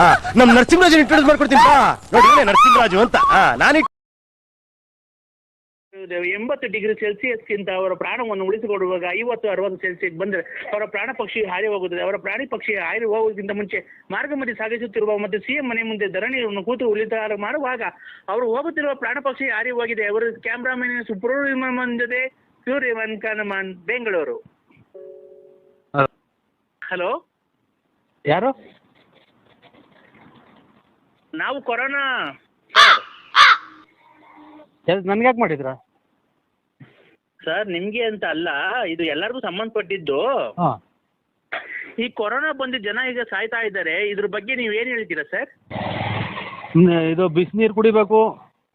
ಹಾ ನಮ್ ನರಸಿಂಹರಾಜ್ ಇಂಟ್ರೊಡ್ಯೂಸ್ ಮಾಡ್ಕೊಡ್ತೀನಿ ಬಾ. ನೋಡಿ ನರಸಿಂಹರಾಜು ಅಂತ. ಹಾ ನಾನು ಎಂಬತ್ತು ಡಿಗ್ರಿ ಸೆಲ್ಸಿಯಸ್ಗಿಂತ ಅವರ ಪ್ರಾಣವನ್ನು ಉಳಿಸಿಕೊಡುವಾಗ ಐವತ್ತು ಅರವತ್ತು ಸೆಲ್ಸಿಯಸ್ ಬಂದ್ರೆ ಅವರ ಪ್ರಾಣ ಪಕ್ಷಿ ಹಾರಿ ಹೋಗುತ್ತದೆ. ಅವರ ಪ್ರಾಣಿ ಪಕ್ಷಿ ಹಾರಿ ಹೋಗುವುದಕ್ಕಿಂತ ಮುಂಚೆ ಮಾರ್ಗ ಮಧ್ಯೆ ಸಾಗಿಸುತ್ತಿರುವ ಮತ್ತು ಸಿಎಂ ಮನೆ ಮುಂದೆ ಧರಣಿಯನ್ನು ಕೂತು ಉಳಿತಾರ ಮಾಡುವಾಗ ಅವರು ಹೋಗುತ್ತಿರುವ ಪ್ರಾಣ ಪಕ್ಷಿ ಹಾರಿ ಹೋಗಿದೆ. ಅವರ ಕ್ಯಾಮ್ರಾಮನ್ ಸುಬ್ರಹ್ಮಣ್ಯನ್ ಜೊತೆ ಸೂರ್ಯಮನ್ ಕನಮನ್ ಬೆಂಗಳೂರು. ಹಲೋ. ಯಾರು? ನಾವು ಕೊರೋನಾ ನನ್ಗೆ ಯಾಕೆ ಮಾಡಿದ್ರಾ? ಸರ್ ನಿಮ್ಗೆ ಅಂತ ಅಲ್ಲ ಇದು ಎಲ್ಲರಿಗೂ ಸಂಬಂಧಪಟ್ಟಿದ್ದು. ಹಾಂ. ಈ ಕೊರೋನಾ ಬಂದು ಜನ ಈಗ ಸಾಯ್ತಾ ಇದ್ದಾರೆ. ಇದ್ರ ಬಗ್ಗೆ ನೀವು ಏನ್ ಹೇಳ್ತೀರಾ ಸರ್? ಇದು ಬಿಸಿನೀರು ಕುಡಿಬೇಕು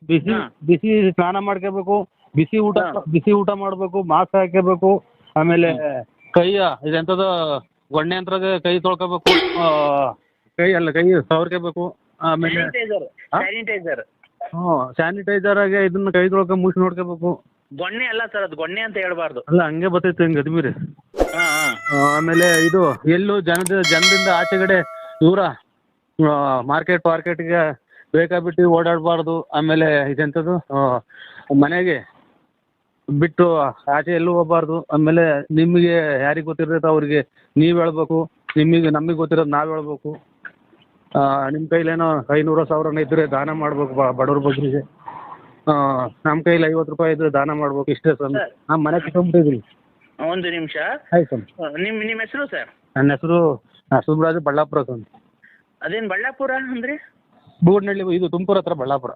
ಬಿಸಿ ಹಾ. ಬಿಸಿ ಸ್ನಾನ ಮಾಡ್ಕೋಬೇಕು ಬಿಸಿ ಊಟ ಹಾ. ಬಿಸಿ ಊಟ ಮಾಡಬೇಕು ಮಾಸ್ಕ್ ಹಾಕೋಬೇಕು ಆಮೇಲೆ ಕೈಯ ಇದೆಂಥದ್ದು ಗೊಣ್ಣೆ ಅಂತ ಕೈ ತೊಳ್ಕೋಬೇಕು ಆ, ಕೈ ಅಲ್ಲ ಕೈ ಸವರ್ಕೋಬೇಕು. ಆಮೇಲೆ ಸ್ಯಾನಿಟೈಸರ್ ಆಗಿ ಸ್ಯಾನಿಟೈಸರ್ ಹ್ಞೂ ಸ್ಯಾನಿಟೈಸರಾಗೆ ಇದನ್ನ ಕೈ ತೊಳ್ಕೊ ಮುಚ್ಚಿ ನೋಡ್ಕೋಬೇಕು. ಗೊಣ್ಣೆ ಅಲ್ಲ ಸರ್ ಅದು ಗೊಣ್ಣೆ ಅಂತ ಹೇಳ್ಬಾರ್ದು. ಅಲ್ಲ ಹಂಗೆ ಬರ್ತೈತೆ ಹಿಂಗೆ ಅದ್ಮೀರಿ ಹಾಂ ಹಾಂ. ಆಮೇಲೆ ಇದು ಎಲ್ಲೂ ಜನದ ಜನದಿಂದ ಆಚೆಗಡೆ ದೂರ ಮಾರ್ಕೆಟ್ ಮಾರ್ಕೆಟ್ಗೆ ಬೇಕಾಬಿಟ್ಟು ಓಡಾಡಬಾರ್ದು. ಆಮೇಲೆ ಇದೆಂಥದ್ದು ಮನೆಗೆ ಬಿಟ್ಟು ಆಚೆ ಎಲ್ಲೂ ಹೋಗ್ಬಾರ್ದು. ಆಮೇಲೆ ನಿಮಗೆ ಯಾರಿಗೆ ಗೊತ್ತಿರ್ತೈತೆ ಅವ್ರಿಗೆ ನೀವು ಹೇಳ್ಬೇಕು. ನಿಮಗೆ ನಮಗೆ ಗೊತ್ತಿರೋದು ನಾವು ಹೇಳ್ಬೇಕು. ನಿಮ್ಮ ಕೈಲೇನೋ ಐನೂರು ಸಾವಿರನ ಇದ್ದರೆ ದಾನ ಮಾಡ್ಬೇಕು ಬಡವ್ರ ಬಗ್ಗರಿಗೆ ನಮ್ಮ ಕೈಲಿ ಐವತ್ತು ರೂಪಾಯಿ ಇದ್ರೆ ದಾನ ಮಾಡ್ಬೇಕು ಇಷ್ಟೇ ಸರ್. ನಮ್ಮ ಮನೆ ಕಿತ್ಕೊಂಡ್ಬಿಟ್ಟಿದ್ರಿ ಒಂದು ನಿಮಿಷ. ಆಯ್ತು ಸರ್. ನಿಮ್ಮ ನಿಮ್ಮ ಹೆಸರು ಸರ್? ನನ್ನ ಹೆಸರು ಸುಬ್ರಾಜ್ ಬಳ್ಳಾಪುರ ಅಂತ. ಅದೇನು ಬಳ್ಳಾಪುರ ಅಂದ್ರೆ? ಬೂಡ್ನಳ್ಳಿ ಇದು ತುಮಕೂರು ಹತ್ರ ಬಳ್ಳಾಪುರ.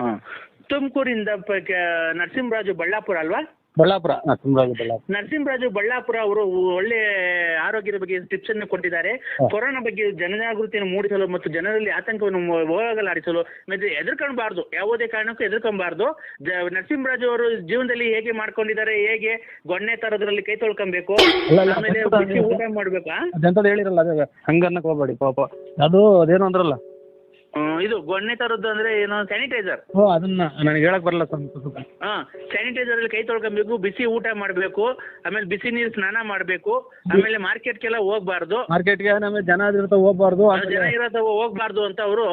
ಹಾಂ. ತುಮಕೂರಿಂದ ಪ- ಕ- ನರಸಿಂಹರಾಜು ಬಳ್ಳಾಪುರ ಅಲ್ವಾ? ಬಳ್ಳಾಪುರ ನರಸಿಂಹರಾಜು ಬಳ್ಳಾಪುರ. ನರಸಿಂಹರಾಜು ಬಳ್ಳಾಪುರ ಅವರು ಒಳ್ಳೆ ಆರೋಗ್ಯದ ಬಗ್ಗೆ ಟಿಪ್ಸ್ ಅನ್ನು ಕೊಟ್ಟಿದ್ದಾರೆ ಕೊರೋನಾ ಬಗ್ಗೆ ಜನಜಾಗೃತಿಯನ್ನು ಮೂಡಿಸಲು ಮತ್ತು ಜನರಲ್ಲಿ ಆತಂಕವನ್ನು ಹೋಗಲಾಡಿಸಲು ಮತ್ತೆ ಹೆದರ್ಕೊಳ್ಬಾರ್ದು ಯಾವುದೇ ಕಾರಣಕ್ಕೂ ಎದುರ್ಕೊಂಬಾರ್ದು ನರಸಿಂಹರಾಜು ಅವರು ಜೀವನದಲ್ಲಿ ಹೇಗೆ ಮಾಡ್ಕೊಂಡಿದ್ದಾರೆ ಹೇಗೆ ಗೊಣ್ಣೆ ತರೋದ್ರಲ್ಲಿ ಕೈ ತೊಳ್ಕೊಬೇಕು ಆಮೇಲೆ ಊಟ ಮಾಡ್ಬೇಕಾ? ಹೇಳಿರಲ್ಲ ಅದೇ ಹೋಗಬೇಡಿ ಹೋಗ್ಬೇಡಿ ಪಾಪ. ಅದು ಅದೇನು ಅಂದ್ರಲ್ಲ. ಇದು ಗೊಣ್ಣೆ ತರದ್ದು ಅಂದ್ರೆ ಏನು ಸ್ಯಾನಿಟೈಸರ್ ಓ ಅದನ್ನ ನನಗೆ ಹೇಳಕ್ ಬರಲ್ಲ ಸ್ವಲ್ಪ ಸ್ವಲ್ಪ. ಹಾ ಸ್ಯಾನಿಟೈಸರ್ ಅಲ್ಲಿ ಕೈ ತೊಳ್ಕೊಬೇಕು ಬಿಸಿ ಊಟ ಮಾಡಬೇಕು ಆಮೇಲೆ ಬಿಸಿ ನೀರು ಸ್ನಾನ ಮಾಡಬೇಕು ಆಮೇಲೆ ಮಾರ್ಕೆಟ್ಗೆಲ್ಲ ಹೋಗ್ಬಾರ್ದು. ಮಾರ್ಕೆಟ್ಗೆ ಆಮೇಲೆ ಜನ ಇರ್ತಾವ ಹೋಗ್ಬಾರ್ದು ಜನ ಹೋಗ್ಬಾರ್ದು ಅಂತ ಅವರು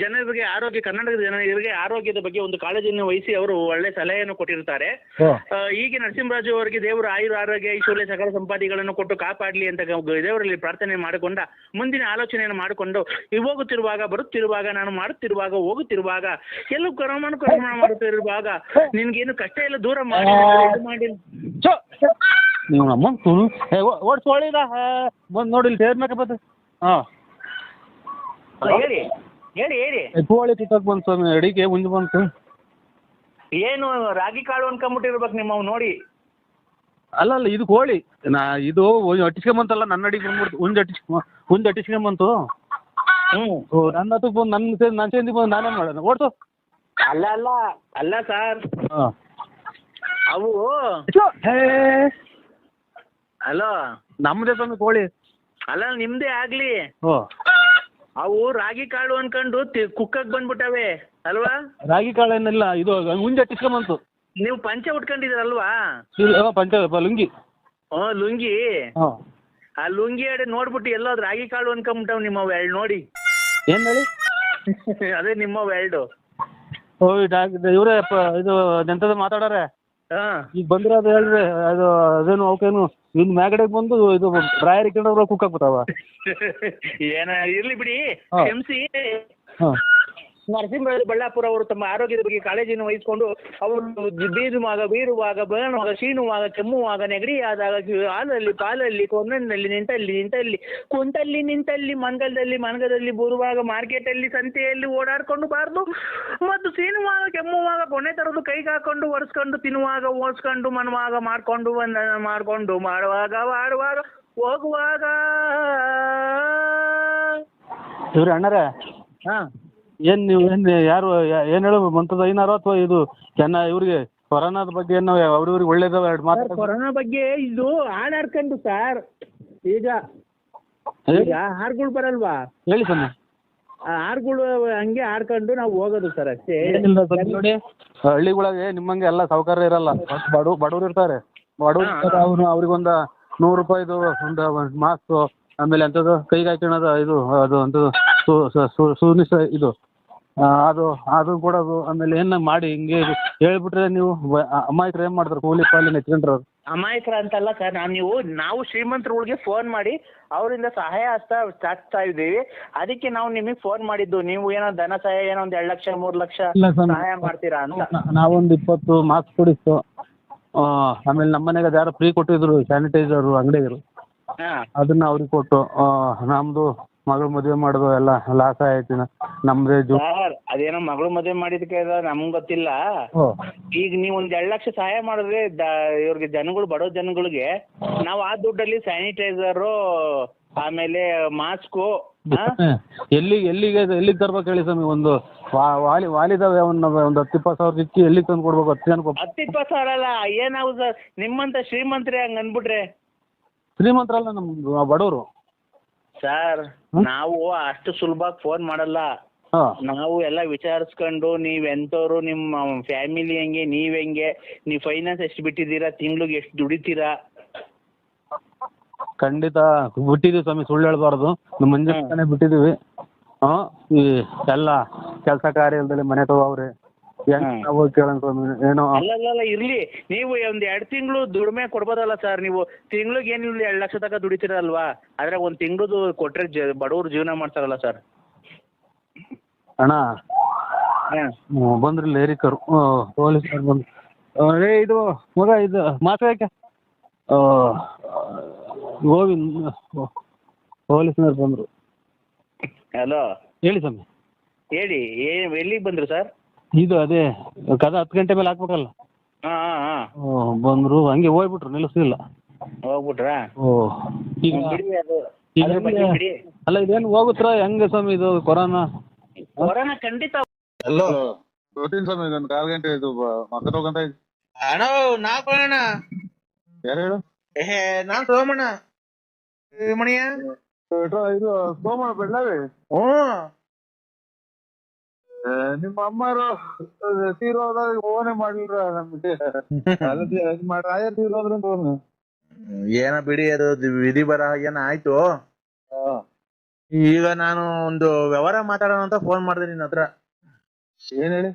ಜನರಿಗೆ ಆರೋಗ್ಯ ಕರ್ನಾಟಕದ ಜನರಿಗೆ ಆರೋಗ್ಯದ ಬಗ್ಗೆ ಒಂದು ಕಾಳಜಿಯನ್ನು ವಹಿಸಿ ಅವರು ಒಳ್ಳೆ ಸಲಹೆಯನ್ನು ಕೊಟ್ಟಿರ್ತಾರೆ ಈಗ ಆ, ಹೀಗೆ ನರಸಿಂಹರಾಜು ಅವರಿಗೆ ದೇವರು ಆಯುರ ಆರೋಗ್ಯ ಐಶ್ವರ್ಯ ಸಕಲ ಸಂಪಾದಿಗಳನ್ನು ಕೊಟ್ಟು ಕಾಪಾಡ್ಲಿ ಅಂತ ಗ- ದೇವರಲ್ಲಿ ಪ್ರಾರ್ಥನೆ ಮಾಡಿಕೊಂಡ ಮುಂದಿನ ಆಲೋಚನೆಯನ್ನು ಮಾಡಿಕೊಂಡು ಹೋಗುತ್ತಿರುವಾಗ ಬರುತ್ತಿರುವಾಗ ನಾನು ಮಾಡುತ್ತಿರುವಾಗ ಹೋಗುತ್ತಿರುವಾಗ ಎಲ್ಲೂ ಕರೋಮಾನು ಕರೋಮಾ ಮಾಡುತ್ತಿರುವಾಗ ನಿನ್ಗೇನು ಕಷ್ಟ ಇಲ್ಲ ದೂರ ಮಾಡಿ ಮಾಡಿ ನೀವು ನಮ್ಮ ತುಳು ಏ ಓಡಿಸ್ಕೊಳ್ಳಿದ ಬಂದು ನೋಡಿ ಇಲ್ಲಿ ಸೇರ್ಬೇಕ ಬತ್ತ ಹಾಂ. ಹೇಳಿ ಹೇಳಿ ಹೇಳಿ. ಕೋಳಿ ಕಿತ್ತಕ್ಕೆ ಬಂತು ಸ್ವಾಮಿ ಅಡಿಗೆ ಮುಂದೆ ಬಂತು. ಏನು ರಾಗಿ ಕಾಳು ಅನ್ಕೊಂಬಿಟ್ಟಿರ್ಬೇಕು ನಿಮ್ಮವ್ ನೋಡಿ. ಅಲ್ಲ ಅಲ್ಲ ಇದು ಕೋಳಿ. ನಾ ಇದು ಅಟ್ಟಿಸ್ಕೊಂಬಂತಲ್ಲ ನನ್ನ ಅಡಿಗೆ ಬಂದ್ಬಿಡ್ತು. ಹುಂಜ ಅಟ್ಟಿಸ್ಕೊಂಡ್ ಬಂತು ಅಟ್ಟಿಸ್ಕೊಂಬಂತು. ಹ್ಮ್. ನನ್ನ ಹತ್ರ ಬಂದು ನನ್ನ ಸೇ ನನ್ನ ಸೇರಿ ಬಂದು ನಾನೇನು ಮಾಡೋಣ. ಓಡ್ಸು. ಅಲ್ಲ ಅಲ್ಲ. ಅಲ್ಲ ಸರ್ ಹಾಂ. ಅವು. ಹೇ. ಅಲೋ ನಮ್ಮದೇ ಸ್ವಾಮಿ ಕೋಳಿ. ಅಲ್ಲ ನಿಮ್ದೇ ಆಗ್ಲಿ. ಓ. ಅವು ರಾಗಿ ಕಾಳು ಅನ್ಕೊಂಡು ಕುಕ್ಕಕ್ ಬಂದ್ಬಿಟ್ಟವೆ. ಅಲ್ವಾ? ರಾಗಿ ಕಾಳು ಏನಿಲ್ಲ ಇದು ಹುಂಜ್ ಅಟ್ಟಿಸ್ಕೊಂಬಂತು ನೀವು ಪಂಚೆ ಉಟ್ಕೊಂಡಿದ್ದೀರಲ್ವಾ? ಓ, ಪಂಚ ಲುಂಗಿ. ಹ್ಞೂ ಲುಂಗಿ. ಹಾಂ. ಆ ಲುಂಗಿ ಅಡೆ ನೋಡ್ಬಿಟ್ಟು ಎಲ್ಲೋ ರಾಗಿ ಕಾಳು ಅನ್ಕೊಂಬಿಟ್ಟವ್ ನಿಮ್ಮ ಎರಡು ನೋಡಿ. ಏನು ಹೇಳಿ? ಅದೇ ನಿಮ್ಮ ವೈಲ್ಡ್ ಓ ಇವರೇ ಇದು ಎಂಥದ್ದು ಮಾತಾಡಾರೆ? ಆ ಈಗ ಬಂದಿರೋದು ಹೇಳ್ರಿ ಅದು ಅದೇನು ಅವಕ್ಕೇನು ಇನ್ನು ಮ್ಯಾಗಡೆಗೆ ಬಂದು ಇದು ಡ್ರಾಯರ್ ಇಟ್ಕೊಂಡ್ರೆ ಕುಕ್ ಆಗ್ಬಿಟ್ಟಾವ? ಏನ ಇರ್ಲಿ ಬಿಡಿ. ಹಾ. ಸಿ ಹಾಂ. ನರಸಿಂಹರಾಜ ಬಳ್ಳಾಪುರ ಅವರು ತಮ್ಮ ಆರೋಗ್ಯದ ಬಗ್ಗೆ ಕಾಳಜಿಯನ್ನು ವಹಿಸಿಕೊಂಡು ಅವರು ಬೀರುವಾಗ ಬೀರುವಾಗ ಬೇಣುವಾಗ ಶೀನುವಾಗ ಕೆಮ್ಮುವಾಗ ನೆಗಡಿಯಾದಾಗ ಹಾಲಲ್ಲಿ ಪಾಲಲ್ಲಿ ಕೊನ್ನಲ್ಲಿ ನಿಂತಲ್ಲಿ ನಿಂತಲ್ಲಿ ಕುಂತಲ್ಲಿ ನಿಂತಲ್ಲಿ ಮಂಗಲದಲ್ಲಿ ಮನ್ಗದಲ್ಲಿ ಬರುವಾಗ ಮಾರ್ಕೆಟಲ್ಲಿ ಸಂತೆಯಲ್ಲಿ ಓಡಾಡ್ಕೊಂಡು ಬಾರದು ಮತ್ತು ಸೀನುವಾಗ ಕೆಮ್ಮುವಾಗ ಕೊನೆ ತರದು ಕೈಗಾಕೊಂಡು ಒರೆಸ್ಕೊಂಡು ತಿನ್ನುವಾಗ ಓಡಿಸ್ಕೊಂಡು ಮನುವಾಗ ಮಾಡ್ಕೊಂಡು ಬಂದ ಮಾಡ್ಕೊಂಡು ಮಾಡುವಾಗ ಮಾಡುವಾಗ ಹೋಗುವಾಗ. ಇವ್ರ ಅಣ್ಣರ? ಹಾಂ. ಏನು ನೀವು ಏನು ಯಾರು ಏನು ಹೇಳು ಮಂತದ ಐನಾರು ಅಥವಾ ಇದು ಚೆನ್ನ ಇವ್ರಿಗೆ ಕೊರೋನಾದ ಬಗ್ಗೆ ಏನು ಅವ್ರಿವ್ರಿಗೆ ಒಳ್ಳೇದ ಎರಡು ಸರ್ ಮಾತು ಕೊರೋನಾ ಬಗ್ಗೆ ಇದು ಹಾಡಾಡ್ಕೊಂಡು ಸರ್. ಈಗ ಈಗ ಹಾಡುಗಳು ಬರಲ್ವಾ? ಹೇಳಿ ಸ್ವಾಮಿ ಆ ಹಾಡುಗಳು ಹಂಗೆ ಹಾಡ್ಕೊಂಡು ನಾವು ಹೋಗೋದು ಸರ್ ಅಷ್ಟೇ. ಏನಿಲ್ಲ ನೋಡಿ. ಹಳ್ಳಿಗಳಿಗೆ ನಿಮ್ಮಂಗೆ ಎಲ್ಲ ಸೌಕರ್ಯ ಇರಲ್ಲ. ಬಡವ್ ಬಡವ್ರು ಇರ್ತಾರೆ. ಬಡವ್ರು ಇರ್ತಾರೆ ಅವ್ರು ಅವ್ರಿಗೊಂದು ನೂರು ರೂಪಾಯಿದು ಒಂದು ಮಾಸ್ಕು ಆಮೇಲೆ ಎಂತದೋ ಕೈಗೆ ಇದು ಅದು ಒಂದು ಸು ಸು- ಸು- ಇದು. ಆ, ಅದು ಅದು ಕೊಡೋದು ಆಮೇಲೆ ಏನ ಮಾಡಿ ಹಿಂಗೆ ಹೇಳ್ಬಿಟ್ರೆ ನೀವು ಅಮಾಯಕರು ಏನು ಮಾಡ್ತಾರೆ ಕೂಲಿ ಪಾಲಿ ನೆಚ್ಕೊಂಡ್ರೆ ಅವ್ರು ಅಮಾಯಕರ ಅಂತಲ್ಲ ಸರ್ ನಾನು ನೀವು ನಾವು ಶ್ರೀಮಂತರುಗಳಿಗೆ ಫೋನ್ ಮಾಡಿ ಅವರಿಂದ ಸಹಾಯ ಹಸ್ತ ಚಾಚ್ತಾ ಇದ್ದೀವಿ. ಅದಕ್ಕೆ ನಾವು ನಿಮಗೆ ಫೋನ್ ಮಾಡಿದ್ದು ನೀವು ಏನೋ ಧನ ಸಹಾಯ ಏನೋ ಒಂದು ಎರಡು ಲಕ್ಷ ಮೂರು ಲಕ್ಷ ಇಲ್ಲ ಸರ್ ಸಹಾಯ ಮಾಡ್ತೀರಾ ಅಂತ. ನಾ- ನಾವೊಂದು ಇಪ್ಪತ್ತು ಮಾಸ್ಕ್ ಕೊಡಿಸ್ತು. ಆ, ಆಮೇಲೆ ನಮ್ಮ ಮನೆಗೆ ಅದು ಯಾರೋ ಫ್ರೀ ಕೊಟ್ಟಿದ್ರು ಸ್ಯಾನಿಟೈಸರು ಅಂಗಡಿಗರು ಹಾಂ. ಅದನ್ನ ಅವ್ರಿಗೆ ಕೊಟ್ಟು ಆ, ನಮ್ದು ಮಗಳು ಮದುವೆ ಮಾಡೋದು ಎಲ್ಲ ಲಾಸ್ ಆಯ್ತು ನಮ್ದೇ ಜೂ ಸರ್ ಅದೇನೋ ಮಗಳು ಮದುವೆ ಮಾಡಿದಕ್ಕೆ ನಮ್ಗೆ ಗೊತ್ತಿಲ್ಲ. ಈಗ ನೀವು ಒಂದ್ ಎರಡು ಲಕ್ಷ ಸಹಾಯ ಮಾಡಿದ್ರೆ ದ ಇವ್ರಿಗೆ ಜನಗಳು ಬಡೋ ಜನಗಳಿಗೆ ನಾವು ಆ ದುಡ್ಡಲ್ಲಿ ಸ್ಯಾನಿಟೈಸರ್ ಆಮೇಲೆ ಮಾಸ್ಕು ಎಲ್ಲಿ ಎಲ್ಲಿಗೆ ಎಲ್ಲಿಗೆ ತರ್ಬೇಕು ಹೇಳಿ ಸ್ವಾಮಿ? ಒಂದು ವಾ- ವಾಲಿ ವಾಲಿದಾವೆ ಒಂದು ಒಂದು ಹತ್ತು ಇಪ್ಪತ್ತು ಸಾವಿರ ಇಕ್ಕಿ ಎಲ್ಲಿ ತಂದು ಕೊಡ್ಬೇಕು? ಹತ್ತು ಜನಕ್ಕೆ ಒಬ್ಬ- ಹತ್ತು ಇಪ್ಪತ್ತು ಸಾವಿರ ಅಲ್ಲ ಸರ್ ನಿಮ್ಮಂತ ಶ್ರೀಮಂತರೇ ಹಂಗ ಅಂದ್ಬಿಟ್ರೆ. ಶ್ರೀಮಂತರಲ್ಲ ನಮ್ದು ಬಡವರು. ಸರ್ ನಾವು ಅಷ್ಟು ಸುಲಭವಾಗಿ ಫೋನ್ ಮಾಡಲ್ಲ. ಹಾಂ. ನಾವು ಎಲ್ಲ ವಿಚಾರಿಸ್ಕೊಂಡು ನೀವ್ ಎಂತವ್ರು ನಿಮ್ಮ ಫ್ಯಾಮಿಲಿ ಹೆಂಗೆ ನೀವ್ ಹೆಂಗೆ ನೀವು ಫೈನಾನ್ಸ್ ಎಷ್ಟು ಬಿಟ್ಟಿದ್ದೀರಾ ತಿಂಗ್ಳಿಗೆ ಎಷ್ಟು ದುಡಿತೀರಾ? ಖಂಡಿತ. ಬಿಟ್ಟಿದ್ದೀವಿ ಸ್ವಾಮಿ ಸುಳ್ಳು ಹೇಳ್ಬಾರ್ದು. ಮುಂಜಾನೆ ಬಿಟ್ಟಿದೀವಿ ಬಿಟ್ಟಿದ್ದೀವಿ. ಹಾಂ ಈ ಎಲ್ಲ ಕೆಲಸ ಕಾರ್ಯದಲ್ಲಿ ಮನೆ ತಗೋವ್ರೆ. ಹೆಂಗ್. ನಾವು ಕೇಳೋಣ ಸ್ವಾಮಿ ಏನೋ ಅಲ್ಲಲ್ಲ ಇರ್ಲಿ. ನೀವು ಒಂದ್ ಎರಡ್ ತಿಂಗಳು ದುಡಿಮೆ ಕೊಡ್ಬೋದಲ್ಲ ಸರ್ ನೀವು ತಿಂಗ್ಳಿಗೆ ಏನಿಲ್ಲ ಎರಡ್ ಲಕ್ಷ ತನಕ ದುಡಿತೀರಲ್ವಾ? ಆದ್ರೆ ಒಂದ್ ತಿಂಗ್ಳದು ಕೊಟ್ರೆ ಜ ಬಡವ್ರು ಜೀವನ ಮಾಡ್ತಾರಲ್ಲ ಸರ್ ಅಣ್ಣ ಹ್ಮ್, ಬಂದ್ರಿ ಲೇರಿಕರು ಪೊಲೀಸ್ ಬಂದು ಆ, ಏ ಇದು ಮಗ ಇದು ಮಾತಾಡಕ್ಕೆ ಆ, ಗೋವಿಂದ್ ಪೊಲೀಸ್ನವ್ರು ಬಂದರು. ಹಲೋ ಹೇಳಿ ಸ್ವಾಮಿ. ಹೇಳಿ ಏ ಎಲ್ಲಿಗೆ ಬಂದ್ರು ಸರ್ ಇದು ಅದೇ ಕದ ಹತ್ತು ಗಂಟೆ ಮೇಲೆ ಹಾಕ್ಬೇಕಲ್ಲ ಹಾಂ ಹಾಂ ಬಂದರು ಹಂಗೆ ಹೋಗ್ಬಿಟ್ರು ನಿಲ್ಲಿಸ್ಲಿಲ್ಲ. ಹೋಗ್ಬಿಟ್ರಾ? ಓ. ಈಗ ಬಿಡಿ ಅದು. ಈಗ ಅದ್ರ ಬಗ್ಗೆ ಬಿಡಿ. ಅಲ್ಲ ಇದೇನು ಹೋಗುತ್ತಾ? ಹೆಂಗೆ ಸ್ವಾಮಿ ಇದು ಕೊರೋನಾ? ಕೊರೋನಾ ಖಂಡಿತ ಹಲೋ ಪ್ರೋಟೀನ್ ಸ್ವಾಮಿ ಇದೊಂದು ಕಾಲ್ ಗಂಟೆ ಇದು ಮಕ್ಕಳು ಗಂಟೆ ಆಯ್ತು. ಅಣ್ಣ ನಾ ಯಾರು ಹೇಳು? ಏ ನಾನ್ ಸೋಮಣ್ಣ. ಏ ಮಣಿಯ. ಇದು- ಇದು ಸೋಮ ಬೆಳ್ಳಾವಿ? ಹ್ಞೂ ನಿಮ್ಮ ಅಮ್ಮರು ತೀರೋದಾಗ ಓನೆ ಮಾಡ್ಲಿಲ್ಲ ನಮ್ಗೆ? ಮಾಡಿ ಏನ ಬಿಡಿ ಅದು ವಿಧಿ ಬರ ಏನ ಆಯ್ತು. ಈಗ ನಾನು ಒಂದು ವ್ಯವಹಾರ ಮಾತಾಡೋಣ ಅಂತ ಫೋನ್ ಮಾಡಿದೆ ನಿನ್ನ ಹತ್ರ. ಏನ್ ಹೇಳಿ?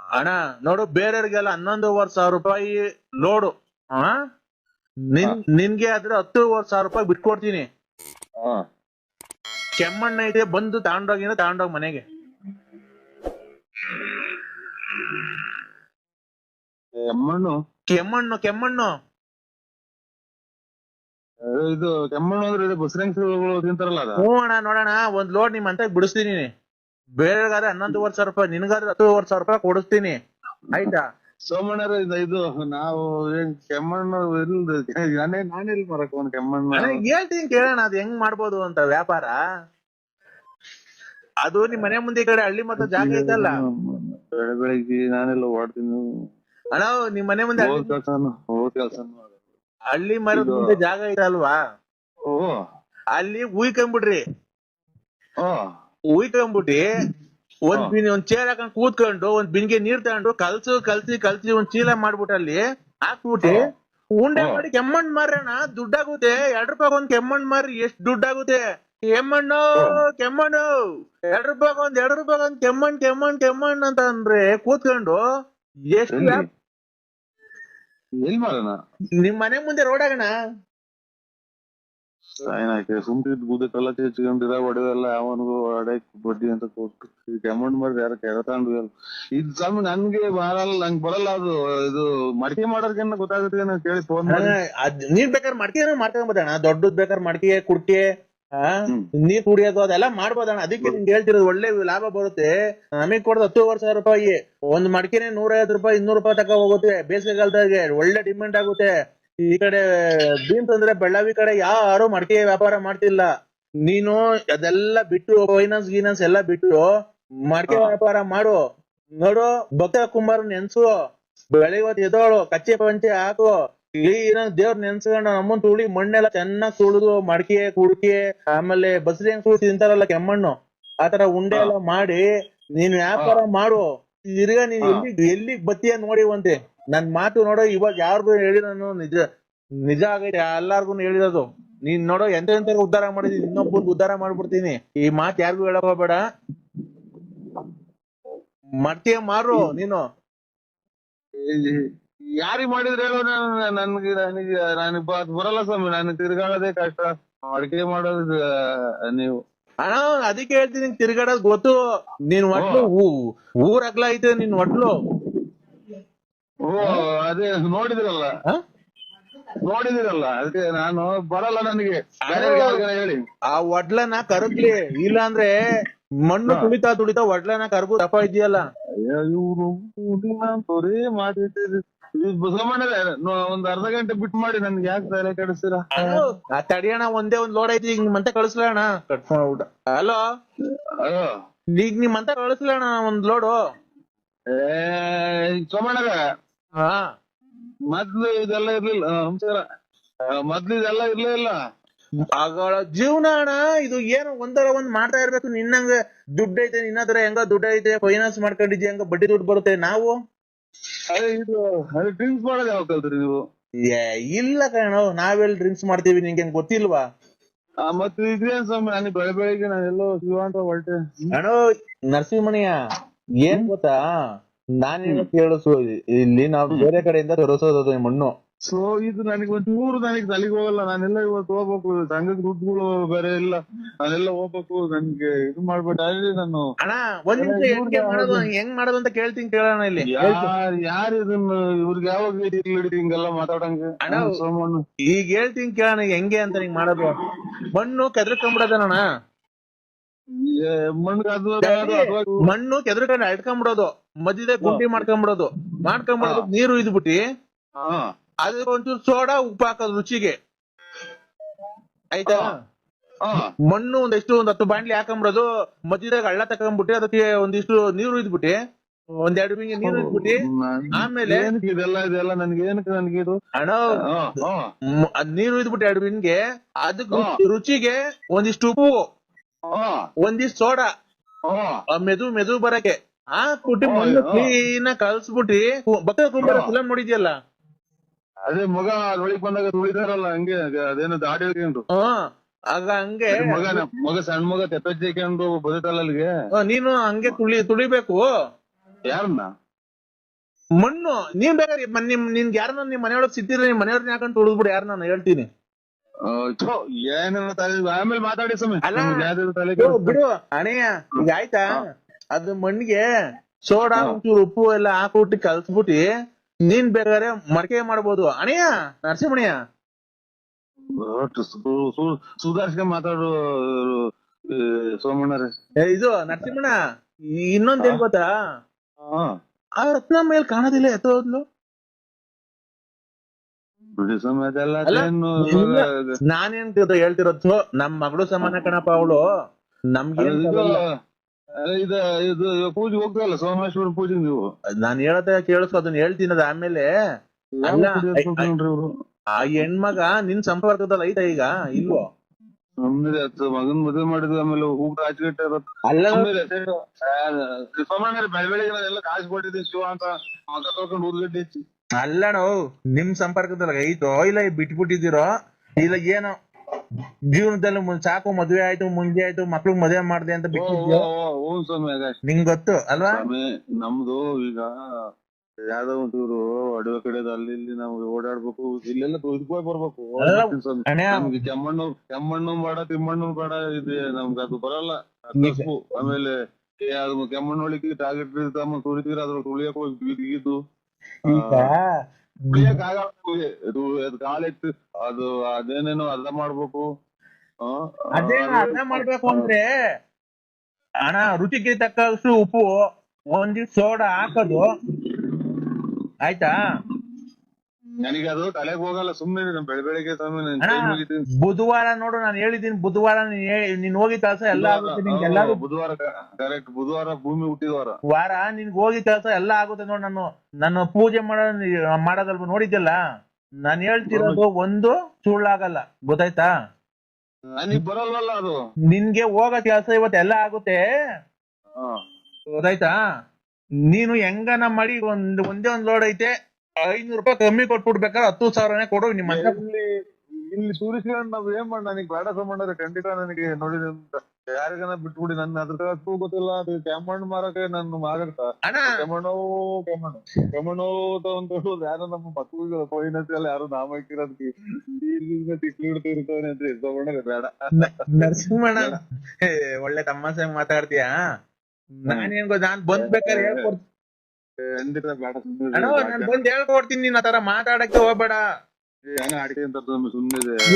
ಅಣ್ಣ ನೋಡು ಬೇರೆಯವ್ರಿಗೆಲ್ಲ ಹನ್ನೊಂದುವರೆ ಸಾವಿರ ರೂಪಾಯಿ ಲೋಡು ಹಾ? ನಿನ್ ನಿನ್ಗೆ ಆದ್ರೆ ಹತ್ತೂವರೆ ಸಾವಿರ ರೂಪಾಯಿ ಬಿಟ್ಕೊಡ್ತೀನಿ. ಕೆಮ್ಮಣ್ಣ ಇದೆ ಬಂದು ತಗೊಂಡೋಗಿನ ತಗೊಂಡೋಗಿ ಮನೆಗೆ. ಕೆಮ್ಮಣ್ಣು. ಕೆಮ್ಮಣ್ಣು ಕೆಮ್ಮಣ್ಣು. ಇದು ಕೆಮ್ಮಣ್ಣು ಅಂದ್ರೆ ಇದು ಬಸರಂಗಳು ತಿಂತಾರಲ್ಲ ಅದ? ಹ್ಞೂ ಅಣ್ಣ ನೋಡೋಣ ಒಂದ್ ಲೋಡ್ ನಿಮ್ ಅಂತ ಬಿಡಿಸ್ತೀನಿ. ಬೇರೆಗಾದ್ರೆ ಹನ್ನೊಂದುವರೆ ಸಾವಿರ ರೂಪಾಯಿ ನಿನ್ಗಾದ್ರೆ ಹತ್ತುವರೆ ಸಾವಿರ ರೂಪಾಯಿ ಕೊಡಿಸ್ತೀನಿ. ಆಯ್ತಾ? ಸೋಮಣ್ಣರ ಇದು ನಾವು ಏನ್ ಕೆಮ್ಮಣ್ಣು ಇಲ್ದ ನಾನೇ ಮರಕ್ ಒಂದ್ ಕೆಮ್ಮಣ್ಣು. ಅಣ್ಣ, ಹೇಳ್ತೀನಿ ಕೇಳೋಣ ಅದು ಹೆಂಗ್ ಮಾಡ್ಬೋದು ಅಂತ ವ್ಯಾಪಾರ. ಅದು ನಿಮ್ ಮನೆ ಮುಂದೆ ಈ ಕಡೆ ಹಳ್ಳಿ ಮತ್ತೆ ಜಾಗ ಐತಲ್ಲ. ಬೆಳೆ ಬೆಳಿಗ್ಗೆ ನಾನೆಲ್ಲ ಓಡ್ತೀನಿ ಅಣ್ಣ ನಿಮ್ ಮನೆ ಮುಂದೆ ಹಳ್ಳಿ- ಹೋದ್ ಕೆಲ್ಸನು ಹೋದ್ ಕೆಲ್ಸನು ಹಳ್ಳಿ ಮರದ ಮುಂದೆ ಜಾಗ ಇದೆ ಓ. ಅಲ್ಲಿ ಉಯ್ಕೊಂಬಿಡ್ರಿ ಉಯ್ಕೊಂಬಿಟ್ಟಿ ಒಂದ್. ಬಿನ್ ಒಂದ್ ಚೇರ್ ಹಾಕೊಂಡ್ ಕೂತ್ಕೊಂಡು ಒಂದ್ ಬಿನ್ಗೆ ನೀರ್ ತಗೊಂಡು ಕಲ್ಸು ಕಲ್ಸಿ ಕಲ್ಸಿ ಒಂದ್ ಚೀಲ ಮಾಡ್ಬಿಟ್ಟು ಅಲ್ಲಿ ಹಾಕ್ಬಿಟ್ಟಿ. ಉಂಡೆ. ಮಾಡಿ ಕೆಮ್ಮಣ್ಣ್ ಮಾರಣ ದುಡ್ಡಾಗುತ್ತೆ. ಎರಡ್ ರೂಪಾಯಿ ಒಂದ್ ಕೆಮ್ಮಣ್ಣ್ ಮಾರಿ ಎಷ್ಟ್ ದುಡ್ಡಾಗುತ್ತೆ. ಕೆಮ್ಮಣ್ಣು ಕೆಮ್ಮಣ್ಣು. ಎರಡ್ ರೂಪಾಯಿ ಒಂದ್ ಎರಡ್ ರೂಪಾಯಿ ಒಂದ್ ಕೆಮ್ಮಣ್ ಕೆಮ್ಮಣ್ ಕೆಮ್ಮಣ್ ಅಂತ ಅಂದ್ರೆ ಕೂತ್ಕೊಂಡು ಎಷ್ಟು ಎಲ್ಲಿ ಮಾಡೋಣ? ನಿಮ್ ಮನೆ ಮುಂದೆ ರೋಡ್ ಆಗಣ. ಏನಾಯ್ತು ಸುಮ್ಕಿದ್ ಬೂದಕ್ಕೆಲ್ಲ ತೆಚ್ಕೊಂಡಿರ ಒಡವೆಲ್ಲ ಅವನಿಗೂ ಅಡೆ ಬಡ್ಡಿ ಅಂತ ಕೊಟ್ಟು ಅಮೌಂಟ್ ಮಾಡಿದ್ರೆ ಯಾರ ಕೇಳ್ತಾಂಡು ಇದು ಸ್ವಾಮಿ ನನ್ಗೆ ಬರಲ್ಲ ನಂಗೆ ಬರಲ್ಲ ಅದು ಇದು ಮಡಿಕೆ ಮಾಡೋರ್ಗೇನ ಗೊತ್ತಾಗುತ್ತೆ ಕೇಳಿ ಫೋನ್ ಮಾಡಿ. ನೀನ್ ನೀರ್ ಮಡಿಕೆ ಮಾಡ್ಕೊಂಡ್ ಮಾಡ್ಕೊಂಬೋದಣ್ಣ ದೊಡ್ಡದ್ ಬೇಕಾದ್ರೆ ಮಡಿಕೆ ಕುಡ್ಕೆ. ನೀರ್ ಕುಡಿಯೋದು ಅದೆಲ್ಲ ಮಾಡ್ಬೋದಣ್ಣ ಅದಕ್ಕೆ ನಿಮ್ಗೆ ಹೇಳ್ತಿರೋದು ಒಳ್ಳೆ ಲಾಭ ಬರುತ್ತೆ. ನಮಗ್ ಕೊಡೋದು ಹತ್ತು ಸಾವಿರ ರೂಪಾಯಿ. ಒಂದ್ ಮಡಿಕೆನೆ ನೂರ ಐವತ್ತು ರೂಪಾಯಿ ಇನ್ನೂರು ರೂಪಾಯಿ ತಕ ಹೋಗುತ್ತೆ ಬೇಸಿಗೆಗಾಲದಾಗೆ. ಒಳ್ಳೆ ಡಿಮ್ಯಾಂಡ್ ಆಗುತ್ತೆ. ಈ ಕಡೆ ಬೀನ್ಸ್ ಅಂದ್ರೆ ಬೆಳ್ಳಾವಿ ಕಡೆ ಯಾರು ಮಡಿಕೆ ವ್ಯಾಪಾರ ಮಾಡ್ತಿಲ್ಲ. ನೀನು ಅದೆಲ್ಲ ಬಿಟ್ಟು ಫೈನಾನ್ಸ್ ಗೀನಾನ್ಸ್ ಎಲ್ಲ ಬಿಟ್ಟು ಮಡಿಕೆ ವ್ಯಾಪಾರ ಮಾಡು. ನೋಡು ಭಕ್ತ ಕುಮಾರ್ ನೆನ್ಸು. ಬೆಳಿಗ್ಗೆ ಎದೋಳು ಕಚ್ಚೆ ಪಂಚೆ ಹಾಕು. ಕ್ಲೀನ್ ದೇವ್ರ ನೆನ್ಸ್ಕೊಂಡು ನಮ್ಮನ್ ತುಳಿ ಮಣ್ಣೆಲ್ಲ ಚೆನ್ನಾಗ್ ತುಳಿದು ಮಡಕೆ ಕುಡ್ಕೆ ಆಮೇಲೆ ಬಸರಿ ಹೆಂಗ್ ತುಳಿ ತಿಂತಾರಲ್ಲ ಕೆಮ್ಮಣ್ಣು ಆತರ ಉಂಡೆ ಎಲ್ಲ ಮಾಡಿ ನೀನ್ ವ್ಯಾಪಾರ ಮಾಡು. ತಿರ್ಗ ನೀನ್ ಎಲ್ಲಿಗ್ ಎಲ್ಲಿ ಎಲ್ಲಿಗ್ ಬತ್ತೀಯ ನೋಡಿವಂತೆ ನನ್ ಮಾತು ನೋಡೋ ಇವಾಗ ಯಾರಿಗೂ ಹೇಳಿ ನಾನು ನಿಜ ನಿಜ ಆಗೈತೆ ಎಲ್ಲಾರ್ಗು ಹೇಳಿರೋದು. ನೀನ್ ನೋಡೋ ಎಂತ ಎಂತ ಉದ್ಧಾರ ಮಾಡಿದೀನಿ ಇನ್ನೊಬ್ಬನ್ ಉದ್ಧಾರ ಮಾಡ್ಬಿಡ್ತೀನಿ. ಈ ಮಾತ್ ಯಾರಿಗೂ ಹೇಳಕ್ ಹೋಗ್ಬೇಡ. ಮಾಡ್ತೀಯ ಮಾರು ನೀನು. ಯಾರಿಗ್ ಮಾಡಿದ್ರೆ ಹೇಳೋ ನಾನು ನನ್ಗೆ ನನಗೆ ನನಗ್ ಬರಲ್ಲ ಸ್ವಾಮಿ ನನಗೆ ತಿರ್ಗಾಡೋದೇ ಕಷ್ಟ. ಅಡಿಗೆ ಮಾಡೋದು ನೀವು. ಅಣ್ಣ ಅದಕ್ಕೆ ಹೇಳ್ತೀನಿ ತಿರ್ಗಾಡೋದ್ ಗೊತ್ತು. ನೀನ್ ಒಟ್ಲು ಊರ ಅಗ್ಲ ಐತೆ ನಿನ್ ಒಟ್ಲು. ಓ ಅದೇ ನೋಡಿದಿರಲ್ಲ? ನೋಡಿದಿರಲ್ಲ ಅದಕ್ಕೆ ನಾನು ಬರಲ್ಲ ನನಗೆ. ಹೇಳಿ. ಆ ಒಡ್ಲನ ಕರಗ್ಲಿ ಇಲ್ಲ ಅಂದ್ರೆ ಮಣ್ಣು ತುಳಿತಾ ತುಳಿತಾ ಒಡ್ಲನ ಕರ್ಗು ದಪ್ಪ ಇದೆಯಲ್ಲ ಅಯ್ಯೋ ಇವ್ರು ಮಾಡಿ ಒಂದ್ ಅರ್ಧ ಗಂಟೆ ಬಿಟ್ ಮಾಡಿ ನನ್ಗೆ ಯಾಕೆ ತಲೆ ಕೆಡಿಸ್ತೀರಾ? ತಡಿಯಣ ಒಂದೇ ಒಂದ್ ಲೋಡ್ ಐತಿ ಈಗ ಕಳಿಸ್ಲಣ ಕಳಿಸ್ಲಣ್ಣ. ಕಟ್ಕೊಂಡ್ಬಿಟ್ಟ ಹಲೋ. ಈಗ ಈಗ ನಿಮ್ಮಂತ ಕಳಿಸ್ಲಣ ಒಂದ್ ಲೋಡು ಹಾ. ಮೊದ್ಲು ಇದೆಲ್ಲ ಇರ್ಲಿಲ್ಲ ನಮಸ್ಕಾರ ಮೊದ್ಲು ಇದೆಲ್ಲ ಇರ್ಲೇ ಇಲ್ಲ. ಆಗಳ ಜೀವನ ಅಣ್ಣ ಇದು ಏನು ಒಂದರ ಒಂದ್ ಮಾಡ್ತಾ ಇರ್ಬೇಕು ನಿನ್ನಂಗ ದುಡ್ಡು ಐತೆ ನಿನ್ನ ಹತ್ರ ಹೆಂಗ ದುಡ್ಡು ಐತೆ ಫೈನಾನ್ಸ್ ಮಾಡ್ಕೊಂಡಿದ್ಯ ಹೆಂಗ ಬಡ್ಡಿ ದುಡ್ಡು ಬರುತ್ತೆ ನಾವು ಅದೇ ಇದು ಅದು ಡ್ರಿಂಕ್ಸ್ ಮಾಡೋದು ಯಾವಾಗ ಕಲ್ತ್ರಿ ನೀವು? ಏ, ಇಲ್ಲ ಕಣ ನಾವೆಲ್ಲ ಡ್ರಿಂಕ್ಸ್ ಮಾಡ್ತೀವಿ ನಿಂಗೆ ಹೆಂಗ್ ಗೊತ್ತಿಲ್ವಾ? ಆ, ಮತ್ತೆ ಇದೇನ್ ಸ್ವಾಮಿ ನಾನು ಬೆಳೆ ಬೆಳಿಗ್ಗೆ ನಾನೆಲ್ಲೋ ಶಿವ ಅಂತ ಹೊರಟೆ. ಅಣ್ಣೋ ನರಸಿಂಹಮಣಿಯ ಏನ್ ಗೊತ್ತಾ? ನಾನ್ ಕೇಳಿಸು ಇಲ್ಲಿ ನಾವು ಬೇರೆ ಕಡೆಯಿಂದ ತರಿಸೋದು ಮಣ್ಣು ಸೊ ಇದು ನನಗೆ ಒಂದ್ ಚೂರ್ ನನಗೆ ತಲೆಗೆ ಹೋಗಲ್ಲ. ನಾನೆಲ್ಲ ಇವತ್ತು ಹೋಗ್ಬೇಕು. ಸಂಘದ ದುಡ್ಡುಗಳು ಬೇರೆ ಇಲ್ಲ. ನಾನೆಲ್ಲ ಹೋಗ್ಬೇಕು. ನನ್ಗೆ ಇದು ಮಾಡ್ಬಿಟ್ಟು ಅಲ್ಲಿ ನಾನು ಅಣ್ಣ ಒಂದ್ ಮಾಡೋದು? ಹೆಂಗ್ ಮಾಡೋದು ಅಂತ ಕೇಳ್ತೀನಿ ಕೇಳೋಣ ಇಲ್ಲಿ. ಯಾರ್ ಯಾರು ಇದನ್ನ ಇವ್ರಿಗೆ ಯಾವಾಗ ಹಿಂಗೆಲ್ಲ ಮಾತಾಡಂಗ? ಅಣ್ಣ, ಸೋಮಣ್ಣ. ಈಗ ಹೇಳ್ತೀನಿ ಕೇಳೋಣ ಹೆಂಗೆ ಅಂತ ಹಿಂಗ್ ಮಾಡೋದು? ಮಣ್ಣು ಕೆದರ್ಕೊಂಡ್ಬಿಡೋದಣ್ಣ ಮಣ್ಣು ಕೆದರ್ಕೊಂಡು ಅಡ್ಕೊಂಡ್ಬಿಡೋದು ಮಧ್ಯದ ಗುಂಡಿ ಮಾಡ್ಕೊಂಡ್ಬಿಡೋದು ಮಾಡ್ಕೊಂಡ್ಬಿಡೋದು ನೀರು ಇದ್ಬಿಟ್ಟಿ. ಅದಕ್ಕೆ ಒಂಚೂರು ಸೋಡಾ ಉಪ್ಪು ಹಾಕೋದು ರುಚಿಗೆ. ಆಯ್ತಾ? ಮಣ್ಣು ಒಂದಿಷ್ಟು ಒಂದ್ ಹತ್ತು ಬಾಂಡ್ಲಿ ಹಾಕೊಂಬರೋದು ಮಧ್ಯದಾಗ ಹಳ್ಳ ತಕೊಂಡ್ಬಿಟ್ಟು ಅದಕ್ಕೆ ಒಂದಿಷ್ಟು ನೀರು ಇದ್ಬಿಟ್ಟು. ಒಂದೆರಡು ಬಿಂಗೆ ನೀರು ಇದ್ಬಿಟ್ಟು. ಆಮೇಲೆ ಇದೆಲ್ಲ ಇದೆಲ್ಲ ನನ್ಗೆ ಏನಕ್ಕೆ ನನ್ಗೆ ಇದು? ಹಣ ನೀರು ಇದ್ಬಿಟ್ಟು ಎರಡು ಬಿಂಗೆ. ಅದಕ್ಕೆ ರುಚಿಗೆ ಒಂದಿಷ್ಟು ಉಪ್ಪು. ಒಂದಿಷ್ಟು ಸೋಡಾ. ಆ ಮೆದು ಮೆದು ಬರಕ್ಕೆ. ಹಾಕ್ಬಿಟ್ಟು ಕುಟ್ಟಿ ಮಣ್ಣು. ಕ್ಲೀನ್ ಕಲ್ಸ್ಬಿಟ್ಟು. ಬಕ್ಕ ಕುಂಬರ. ಫಿಲಂ ನೋಡಿದ್ಯಲ್ಲ? ಅದೇ ಮಗ ಒಳಗ್ ಬಂದಾಗ ತುಳಿತಾರಲ್ಲ ಹಂಗೆ ಅದೇನು ದಾಡಿ ಹೇಳ್ಕೊಂಡು ಹ್ಮ್ ಆಗ ಹಂಗೆ ಮಗ ಮಗ ಸಣ್ಣ ಮಗ ತೆಪ್ಪೆಚ್ಚಿ ಹಾಕೊಂಡು ಬದುಕಲ್ಲ ಅಲ್ಲಿಗೆ. ನೀನು ಹಂಗೆ ತುಳಿ ತುಳಿಬೇಕು. ಯಾರನ್ನ ಮಣ್ಣು ನೀನ್ ಬೇಕಾದ್ರೆ ನಿಮ್ ನಿನ್ಗೆ ಯಾರನ್ನ ನಿಮ್ ಮನೆಯೊಳಗ್ ಸಿಟ್ಟಿದ್ರೆ ನಿಮ್ ಮನೆಯವ್ರನ್ನ ಹಾಕೊಂಡು ತುಳಿದ್ಬಿಡು ಯಾರು ನಾನು ಹೇಳ್ತೀನಿ. ಆಮೇಲೆ ಮಾತಾಡಿ ಬಿಡು, ಅಣೆಯ ಈಗ ಆಯ್ತಾ? ಅದು ಮಣ್ಣಿಗೆ ಸೋಡಾ. ಒಂಚೂರು ಉಪ್ಪು ಎಲ್ಲ ಹಾಕ್ಬಿಟ್ಟು ಕಲ್ಸ್ಬಿಟ್ಟು ನೀನ್ ಬೇರೆ ಮಡಕೆ ಮಾಡ್ಬೋದು. ಅಣಯ್ಯ ನರಸಿಂಹಣಯ್ಯ ಒಟ್ಟು ಸು- ಸು- ಸುಧಾರಿಸ್ಕೊಂಡ್ ಮಾತಾಡು ಸೋಮಣ್ಣರೇ. ಏ, ಇದು ನರಸಿಂಹಣ್ಣ ಇನ್ನೊಂದ್ ಏನ್ ಗೊತ್ತಾ? ಆ. ರತ್ನ ಮೇಲೆ ಕಾಣೋದಿಲ್ಲ ಎತ್ತೋದ್ಲು. ನಾನೇನ್ ಹೇಳ್ತಿರೋದು ನಮ್ ಮಗಳು ಸಮಾನ ಕಣಪ್ಪ ಅವಳು. ನಮ್ಗೇನ್ ಇದು. ಇದು ಪೂಜೆ ಹೋಗ್ತಲ್ಲ ಸೋಮೇಶ್ವರ ಪೂಜೆ ನೀವು? ನಾನು ಹೇಳದ ಕೇಳಿಸ್ಕೊ ಅದನ್ನ ಹೇಳ್ತೀನಿ ಅದ ಆಮೇಲೆ ಅಲ್ಲ, ಆ ಹೆಣ್ಮಗ ನಿನ್ ಸಂಪರ್ಕದಲ್ಲಿ ಐತ ಈಗ ಇಲ್ವೋ? ಮಗನ್ ಮದುವೆ ಮಾಡಿದ್ವಿ ಆಮೇಲೆ ಹೂಗ ಆಚೆಗಟ್ಟೆ ಅಲ್ಲ. ಆಮೇಲೆ ಸೋಮಣ್ಣರೇ ಬೆಳ ಬೆಳಿಗ್ಗೆ ನಾನೆಲ್ಲ ಕಾಸು ಕೊಟ್ಟಿದ್ದೀನಿ ಶಿವ ಅಂತ ಮಗ ತೊಳ್ಕೊಂಡು ಊದ್ಗಡ್ಡೆ ಹಚ್ಚಿ. ಅಲ್ಲಣ ನಿಮ್ ಸಂಪರ್ಕದಲ್ಲಿ ಐತೋ ಇಲ್ಲ ಬಿಟ್ಬಿಟ್ಟಿದ್ದೀರೋ ಇಲ್ಲ ಏನೋ ಜೀವನದಲ್ಲಿ ಸಾಕು ಮದ್ವೆ ಆಯ್ತು ಮುಂಜೆ ಆಯ್ತು ಮಕ್ಳು ಮದ್ವೆ ಮಾಡ್ದೆ ಅಂತ ಬಿಟ್ಟಿದ್ಯೋ? ನಿಂಗ್ ಗೊತ್ತು ಅಲ್ವಾ? ನಮ್ದು ಈಗ ಯಾವ್ದೋ ಊರು ಅಡವೆ ಕಡೆ ಅಲ್ಲಿ ಇಲ್ಲಿ ನಾವು ಓಡಾಡ್ಬೇಕು ಇಲ್ಲೆಲ್ಲ ಇದ್ಕೋಯ್ ಬರ್ಬೇಕು. ನಮ್ಗೆ ಕೆಮ್ಮಣ್ಣು ಕೆಮ್ಮಣ್ಣು ಬೇಡ ತಿಮ್ಮಣ್ಣು ಬೇಡ ಇದೆ ನಮ್ಗೆ ಅದು ಬರಲ್ಲ. ಆಮೇಲೆ ಅದು ಕೆಮ್ಮಣ್ಣು ಹೊಳಿಗೆ ಟಾರ್ಗೆಟ್ ತಮ್ಮ ತುಳಿತೀರ ಅದ್ರ ತುಳಿಯಕ್ ಹೋಗಿ ಬಿಗಿದ್ದು ಈಗ ತುಳಿಯಕ್ ಆಗಲ್ಲ ತುಳಿ- ಅದು ಅದು ಅದು ಅದೇನೇನೋ ಅರ್ಧ ಮಾಡ್ಬೇಕು ಅದೇ ಅರ್ಧ ಮಾಡ್ಬೇಕು ಅಂದ್ರೆ, ಅಣ್ಣ, ರುಚಿಗೆ ತಕ್ಕಷ್ಟು ಉಪ್ಪು ಒಂದಿಷ್ಟು ಸೋಡಾ ಹಾಕೋದು. ಆಯ್ತಾ? ನನಗೆ ಅದು ತಲೆಗೆ ಹೋಗಲ್ಲ ಸುಮ್ಮನೆ ನಮ್ ಬೆಳ ಬೆಳಿಗ್ಗೆ ಸ್ವಾಮಿ ನನ್ ಅಣ್ಣ, ಮುಗಿತೀನಿ. ಬುಧವಾರ ನೋಡು ನಾನು ಹೇಳಿದೀನಿ ಬುಧವಾರ ನೀನ್ ಹೇ- ನೀನ್ ಹೋಗಿ ಕೆಲಸ ಎಲ್ಲ ಆಗುತ್ತೆ ನಿಂಗೆ ಎಲ್ಲಾರು ಬುಧವಾರ ಕರೆಕ್ಟ್ ಬುಧವಾರ ಭೂಮಿ ಹುಟ್ಟಿದವಾರ. ವಾರ ನಿನ್ಗೆ ಹೋಗಿ ಕೆಲಸ ಎಲ್ಲ ಆಗುತ್ತೆ ನೋಡ್ ನಾನು ನಾನು ಪೂಜೆ ಮಾಡೋ ಮಾಡೋದಲ್ವ ನೋಡಿದ್ಯಲ್ಲ? ನಾನು ಹೇಳ್ತಿರೋದು ಒಂದು ಸುಳ್ಳಾಗಲ್ಲ ಗೊತ್ತಾಯ್ತಾ? ನನಗ್ ಬರಲ್ವಲ್ಲ ಅದು? ನಿನ್ಗೆ ಹೋಗೋ ಕೆಲಸ ಇವತ್ತು ಎಲ್ಲ ಆಗುತ್ತೆ. ಹಾ. ಗೊತ್ತಾಯ್ತಾ? ನೀನು ಹೆಂಗನ ಮಾಡಿ ಒಂದ್ ಒಂದೇ ಒಂದ್ ಲೋಡ್ ಐತೆ. ಐನೂರು ರೂಪಾಯಿ ಕಮ್ಮಿ ಕೊಟ್ಬಿಡ್ಬೇಕಾದ್ರೆ ಹತ್ತು ಸಾವಿರನೇ ಕೊಡು ನಿಮ್ಮ ಇಲ್ಲಿ ಇಲ್ಲಿ ತೂರಿಸ್ಕೊಂಡು ನಾವ್ ಏನ್ ಮಾಡ ನನಗೆ ಬೇಡ ಸಂಬಂಧ ಖಂಡಿತ ನನಗೆ ನೋಡಿ ಯಾರಿಗನ ಬಿಟ್ಬಿಡಿ ನನ್ನ ಅದ್ರ ತೂ ಗೊತ್ತಿಲ್ಲ. ಅದು ಕೆಮ್ಮಣ್ಣು ಮಾರಕ್ಕೆ ನನ್ನ ಮಾರಾಡ್ತ ಅಣ್ಣ. ಕೆಮ್ಮಣ್ಣು ಕೆಮ್ಮಣ್ಣು ಕೆಮ್ಮಣ್ಣು ಅಂತ ಯಾರೋ ನಮ್ಮ ಮಕ್ಕಳಿಗೆ ಫೈನಾನ್ಸಿಯಲ್ ಯಾರು ನಾಮ ಇಟ್ಟಿರೋದಕ್ಕೆ ತಿಕ್ಕಿಡ್ತಿರ್ತಾನೆ ಅಂತ ತಗೊಂಡ್ರೆ ಬೇಡ. ನರಸಿಂಹಣ್ಣ. ಏ, ಒಳ್ಳೆ ತಮಾಷೆ ಮಾತಾಡ್ತೀಯಾ? ನಾನೇನ್ ಗೊತ್ತ? ನಾನ್ ಬಂದ್ ಬೇಕಾದ್ರೆ ಹೇಳ್ಕೊಡ್ತೀನಿ. ಬಂದ್ ಹೇಳ್ಕೊಡ್ತೀನಿ ನೀನ್ ಆತರ ಮಾತಾಡಕ್ಕೆ ಹೋಗ್ಬೇಡ. ಏ,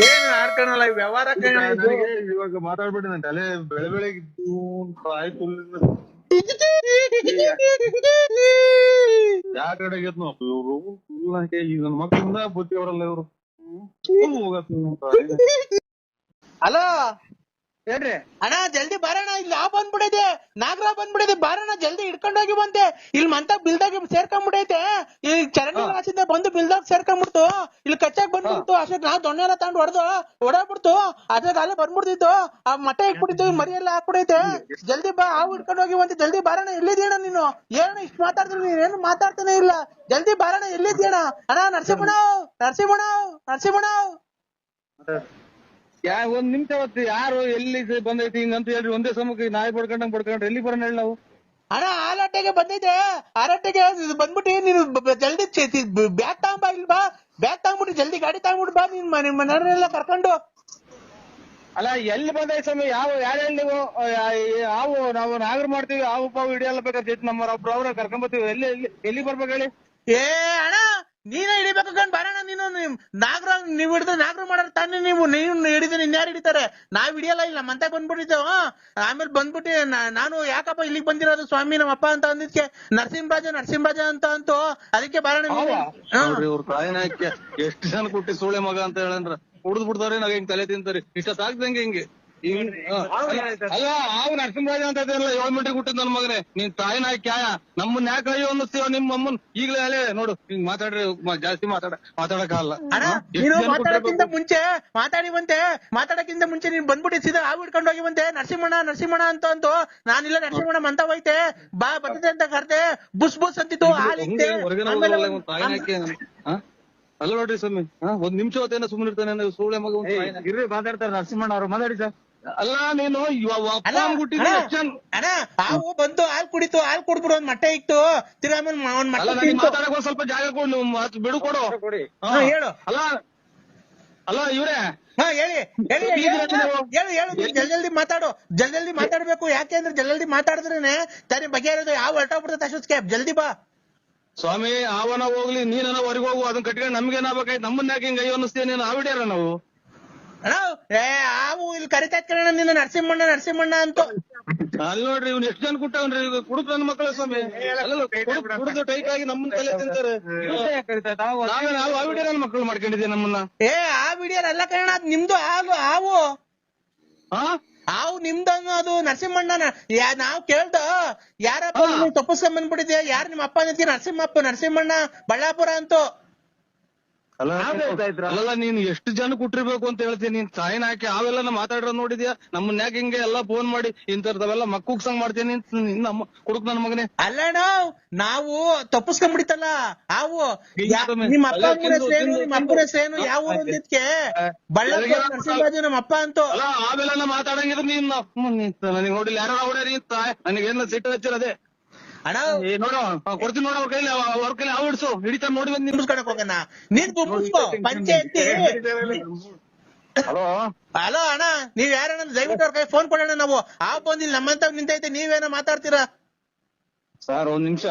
ಏನೋ ಆಡ್ಕೊಳಲ್ಲ ವ್ಯವಹಾರ ಇವಾಗ ಮಾತಾಡ್ಬೇಡಿ ತಲೆ ಬೆಳೆ ಬೆಳಗ್ಗೆ ಆಯ್ತು ಯಾವ ಕಡೆ ಗೆದ್ನು ಇವ್ರು ಈಗ ನನ್ನ ಮಕ್ಕಳಿಂದ ಬುದ್ಧಿ ಅವರಲ್ಲ ಇವ್ರು. ಹಲೋ ಹೇಳ್ರಿ. ಅಣ್ಣ ಜಲ್ದಿ ಬಾರಣ್ಣ ಇಲ್ಲಿ ಆ ಬಂದ್ಬಿಡೈತೆ ನಾಗರ ಬಂದ್ಬಿಡೈತೆ ಬಾರಣ್ಣ ಜಲ್ದಿ ಹಿಡ್ಕೊಂಡೋಗಿ ಬಂತೆ ಇಲ್ಲಿ ಮಂತ ಬಿಲ್ದಾಗ ಸೇರ್ಕೊಂಡ್ಬಿಡೈತೆ ಈ ಚರಂಡಿ ಬಂದು ಬಿಲ್ದಾಗ ಸೇರ್ಕೊಂಡ್ಬಿಡ್ತು. ಇಲ್ಲಿ ಕಚ್ಚಾಕ್ ಬಂದ್ಬಿಡ್ತು. ಅಷ್ಟಕ್ಕೆ ನಾವ್ ದೊಣ್ಣೆಲ್ಲ ತಗೊಂಡು ಹೊಡೆದು ಹೊಡಾಬಿಡ್ತು ಅದ್ರಾಗ ಅಲ್ಲೇ ಬಂದ್ಬಿಡ್ತಿತ್ತು. ಆ ಮಟ್ಟ ಇಟ್ಬಿಟ್ಟಿತ್ತು ಮರಿ ಎಲ್ಲ ಹಾಕ್ಬಿಡೈತೆ ಜಲ್ದಿ ಬಾ ಹಾವು ಹಿಡ್ಕೊಂಡೋಗಿ ಬಂತೆ ಜಲ್ದಿ ಬಾರಣ್ಣ ಎಲ್ಲಿದ್ದೀಣ ನೀನು? ಏನು ಇಷ್ಟು ಮಾತಾಡ್ತೀನಿ ನೀನು ಏನು ಮಾತಾಡ್ತಾನೆ ಇಲ್ಲ. ಜಲ್ದಿ ಬಾರಣ್ಣ ಎಲ್ಲಿದ್ದೀಣ ಅಣ್ಣ? ನರಸಿಂಹಣ್ಣ ನರಸಿಂಹಣ್ಣ ನರಸಿಂಹಣ್ಣ ಯಾ ಒಂದ್ ನಿಮಿಷ ಹೊತ್ತು ಯಾರು ಎಲ್ಲಿ ಬಂದೈತಿ ಹಿಂಗಂತ ಹೇಳ್ರಿ ಒಂದೇ ಸಮಕ್ಕೆ ನಾಯಿ ಬಡ್ಕೊಂಡಂಗ್ ಬಡ್ಕೊಂಡ್ರೆ ಎಲ್ಲಿ ಬರೋಣ ಹೇಳಿ ನಾವು? ಅಣ್ಣ ಆಲಾಟೆಗೆ ಬಂದೈತೆ ಆಲಾಟೆಗೆ ಇದು ಬಂದ್ಬಿಟ್ಟು ನೀನು ಬ- ಬ- ಜಲ್ದಿ ಬ್ಯಾಗ್ ತಗೊಂಬ ಇಲ್ಲಿ ಬಾ. ಬ್ಯಾಗ್ ತಗೊಂಬಿಟ್ಟು ಜಲ್ದಿ ಗಾಡಿ ತಗೊಂಬಿಟ್ಟು ಬಾ. ನಿನ್ ಮನೆ ಮನೆಲ್ಲ ಮನೆಯವರೆಲ್ಲ ಕರ್ಕೊಂಡು. ಅಲ್ಲ ಎಲ್ಲಿ ಬಂದೈತಿ ಸ್ವಾಮಿ? ಯಾವ ಯಾರು ಹೇಳಿ ನೀವು? ಆ, ಯಾ- ನಾವು ನಾಗರ್ ಮಾಡ್ತೀವಿ ಹಾವು ಪಾವು ಹಿಡಿಯಲ್ಲ ಬೇಕಾದ್ರೆ ನಮ್ಮ ಒಬ್ರು ಅವ್ರ ಕರ್ಕೊಂಡ್ ಬರ್ತೀವಿ. ಎಲ್ಲಿ ಎಲ್ಲಿ ಎಲ್ಲಿ ಬರ್ಬೇಕು ಹೇಳಿ? ಏ ಅಣ್ಣ ನೀನೇ ಹಿಡಿಬೇಕು ಕಣ್ ಬರೋಣ ನೀನು ನಿಮ್ ನಾಗರ ನೀವ್ ಹಿಡಿದ್ರೆ ನಾಗರ ಮಾಡೋರ್ ತಾನೇ ನೀವು. ನೀವ್ ಹಿಡಿದ್ರೆ ಇನ್ಯಾರು ಹಿಡಿತಾರೆ? ನಾವ್ ಹಿಡಿಯಲ್ಲ ಇಲ್ಲ ಮಂತ ಬಂದ್ಬಿಟ್ಟಿದ್ದೇವ ಆಮೇಲೆ ಬಂದ್ಬಿಟ್ಟಿ ನಾನು ಯಾಕಪ್ಪ ಇಲ್ಲಿಗೆ ಬಂದಿರೋದು? ಸ್ವಾಮಿ ನಮ್ಮ ಅಪ್ಪ ಅಂತ ಅಂದಿದ್ಕೆ ನರಸಿಂಹರಾಜ ನರಸಿಂಹರಾಜ ಅಂತ ಅಂತೂ. ಅದಕ್ಕೆ ಬರೋಣ ಎಷ್ಟು ಜನ ಕೊಟ್ಟಿ ಸೂಳೆ ಮಗ ಅಂತ ಹೇಳಂದ್ರ ಕುಡ್ದು ಬಿಡ್ತಾವ್ರಿ ನಾವ್ ಹಿಂಗ್ ತಲೆ ತಿಂತಾರೆ ಇಷ್ಟ ಸಾಕ್ದಂಗೆ ಹಿಂಗೆ. ಅಲ್ಲ ಅವ್ ನರಸಿಂಹರಾಜ ಅಂತ ಇದೆಯಲ್ಲ ಏಳ್ ಮೀಟರ್ ಹುಟ್ಟಿದ್ ನನ್ ಮಗನೇ. ನೀನ್ ತಾಯಿನ ಕ್ಯಾಯ ನಮ್ಮನ್ ಯಾಕೆ ಅಯ್ಯೋ ಅನ್ನಿಸ್ತೀವ ನಿಮ್ ಅಮ್ಮನ್? ಈಗಲೇ ಅಲ್ಲೇ ನೋಡು ಹಿಂಗ್ ಮಾತಾಡ್ರಿ ಜಾಸ್ತಿ ಮಾತಾಡ ಮಾತಾಡಕ್ಕಾಗಲ್ಲ. ನೀನು ಮಾತಾಡಕ್ಕಿಂತ ಮುಂಚೆ ಮಾತಾಡಿ ಬಂತೆ ಮಾತಾಡಕ್ಕಿಂತ ಮುಂಚೆ ನೀನ್ ಬಂದ್ಬಿಟ್ಟು ಸೀದಾ ಹಾವು ಹಿಡ್ಕೊಂಡು ಹೋಗಿ ಬಂತೆ ನರಸಿಂಹಣ್ಣ ನರಸಿಂಹಣ್ಣ ಅಂತ ಅಂತ. ನಾನಿಲ್ಲ ನರಸಿಂಹಣ್ಣ ಅಂತ ಹೋಯ್ತೆ ಬಾ ಬರ್ತದೆ ಅಂತ ಕರ್ದೆ. ಬುಸ್ ಬುಸ್ ಅಂತಿತ್ತು ಹಾಲಿತ್ತೆ? ಅಲ್ಲ ನೋಡ್ರಿ ಸ್ವಾಮಿ ಒಂದ್ ನಿಮಿಷ ಹೊತ್ತೇನ ಸುಮ್ಮನೆ ಇರ್ತಾನೆ ಸುಳ್ಳೆ ಸೂಳೆ ಮಗ ಇರ್ರಿ ಮಾತಾಡ್ತಾರೆ ನರಸಿಂಹಣ್ಣ ಅವ್ರು. ಮಾತಾಡಿ ಸರ್. ಅಲ್ಲ ನೀನು ಅಣ್ಣ, ಹಾವು ಬಂತು ಹಾಲ್ ಕುಡಿತು ಹಾಲ್ ಕುಡ್ಬಿಡು ಒಂದ್ ಮಟ್ಟೆ ಇತ್ತು ತಿರಾಮನ್ ಒಂದ್ ಮಟ್ಟೆ ಸ್ವಲ್ಪ ಜಾಗ ಕೊಡು ಬಿಡು ಕೊಡು. ಹೇಳು. ಅಲ್ಲ ಅಲ್ಲ ಇವ್ರೆ. ಹಾ ಹೇಳಿ ಹೇಳಿ ಹೇಳಿ ಹೇಳು ಜಲ್ ಜಲ್ದಿ ಮಾತಾಡು ಜಲ್ ಜಲ್ದಿ ಮಾತಾಡ್ಬೇಕು. ಯಾಕೆ ಅಂದ್ರೆ ಜಲ್ ಜಲ್ದಿ ಮಾತಾಡಿದ್ರೇನೆ ತಾನೇ ಬಗೆಹರೋದು ಯಾವ ಹೊರಟೋಗ್ಬಿಡುತ್ತೆ ಅಷ್ಟೊತ್ತಿಗೆ. ಜಲ್ದಿ ಬಾ. ಸ್ವಾಮಿ ಆವನ ಹೋಗ್ಲಿ ನೀನನ ಹೊರಗೋಗು ಹೋಗು ಅದನ್ನ ಕಟ್ಕೊಂಡು ನಮ್ಗೆ ಏನಾಗ್ಬೇಕಾಯ್ತು? ನಮ್ಮನ್ನ ಯಾಕೆ ಹಿಂಗ ಅಯ್ಯೋ ಅನ್ನಿಸ್ತೀಯ ನೀನು? ಆವಿಡ್ಯಾರ ನಾವು. ಏ ಆವು ಇಲ್ಲಿ ಕರಿತಾ ಕಣ ನಿನ್ನ ನರಸಿಂಹಣ್ಣ ನರಸಿಂಹಣ್ಣ ಅಂತ. ಅಲ್ಲಿ ನೋಡ್ರಿ ಇವ್ನ ಎಷ್ಟ್ ಜನ ಕುಟ್ಟವನ್ರಿ? ಕುಡುಕ್ ನನ್ನ ಮಕ್ಕಳ ಸ್ವಾಮಿ. ಕುಡಿದು ಕುಡ್ದು ಟೈಟ್ ಆಗಿ ನಮ್ಮನ್ ತಲೆ ತಿಂತಾರೆ. ನಾವೇ ನಾವು ಆ ನನ್ನ ಮಕ್ಕಳು ಮಾಡ್ಕೊಂಡಿದ್ದೀವಿ ನಮ್ಮನ್ನ? ಏ ಆ ವಿಡಿಯೋ ಅಲ್ಲ ಕಣ ಅದ್ ನಿಮ್ದು ಹಾಲು ಹಾವು. ಹಾ ಹಾವು ನಿಮ್ದು ಅನ್ನೋದು ನರಸಿಂಹಣ್ಣನ ಯಾ ನಾವ್ ಕೇಳ್ದ ಯಾರಪ್ಪ ನೀನು ತಪ್ಪಿಸ್ಕೊಂಡ್ ಬಂದ್ಬಿಟ್ಟಿದ್ಯಾ? ಯಾರ್ ನಿಮ್ಮ ಅಪ್ಪ ನಿಂತಿ ನರಸಿಂಹಪ್ಪ ನರಸಿಂಹಣ್ಣ ಬಳ್ಳಾಪುರ ಅಂತೂ. ಅಲ್ಲ ಅಲ್ಲಲ್ಲ ನೀನ್ ಎಷ್ಟು ಜನ ಕುಟ್ಟಿರ್ಬೇಕು ಅಂತ ಹೇಳ್ತೀನಿ ನೀನ್ ಸಾಯಿನ ಹಾಕಿ ಅವೆಲ್ಲ ಮಾತಾಡಿರೋ ನೋಡಿದ್ಯಾ? ನಮ್ಮನ್ನ ಯಾಕೆ ಹಿಂಗೆ ಎಲ್ಲಾ ಫೋನ್ ಮಾಡಿ ಇಂತರ್ದವೆಲ್ಲ ಮಕ್ಕುಗ್ಸಂಗ್ ಮಾಡ್ತೀನಿ ನಮ್ಮ ನಿನ್ನ ಕುಡುಕ್ ನನ್ ಮಗನೇ. ಅಲ್ಲಣ್ಣ ನಾವು ತಪ್ಪಿಸ್ಕೊಂಡ್ಬಿಡಿತಲ್ಲ ತಿಂದು ನಿಮ್ಮ ಅಪ್ಪ ಸೇನು ಅಮ್ಮನ ತಿಂದು, ಹೆಸರೇನು ತಿಂದು, ನಿಮ್ಮ ಅಪ್ಪನ ಹೆಸರೇನು ಯಾವ ಊರು ಬಳ್ಳಾರಿ ನಮ್ಮ ಅಪ್ಪ ಅಂತೂ. ಅಲ್ಲ ಆಮೇಲೆ ಮಾತಾಡಂಗಿದ್ರೆ ನೀನ್ ನನಗೆ ನೋಡಿಲ್ಲ ಯಾರು ನೀನ್ ತಾಯ್ ನನಗೇನ ಸಿಟ್ಟು ಹಚ್ಚಿರದೆ? ಅಣ್ಣ? ಏ ನೋಡು ಕೊಡ್ತೀನಿ ನೋಡು ಅವ್ರ ಕೈಲಿ ಅವ- ಅವ್ರ ಕೈಲಿ ಅವ್ ಹಿಡ್ಸು. ಹಿಡಿತಾ ನೋಡಿ ಬಂದ್ ನಿಂಬಿಸ್ಕೊಳಕ್ ಹೋಗಣ ನೀನ್ ಗುಂಬಿಸ್ಕೋ ಪಂಚಾಯತಿ. ಹಲೋ? ಹಲೋ ಅಣ್ಣ ನೀವ್ ಯಾರಣ್ಣ ದಯವಿಟ್ಟು ಅವ್ರ ಕೈ ಫೋನ್ ಕೊಡೋಣ ನಾವು. ಆ ಬಂದಿಲ್ಲ ನಮ್ಮಂತ ನಿಂತೈತೆ ನೀವೇನೋ ಮಾತಾಡ್ತೀರಾ? ಸರ್ ಒಂದ್ ನಿಮಿಷ.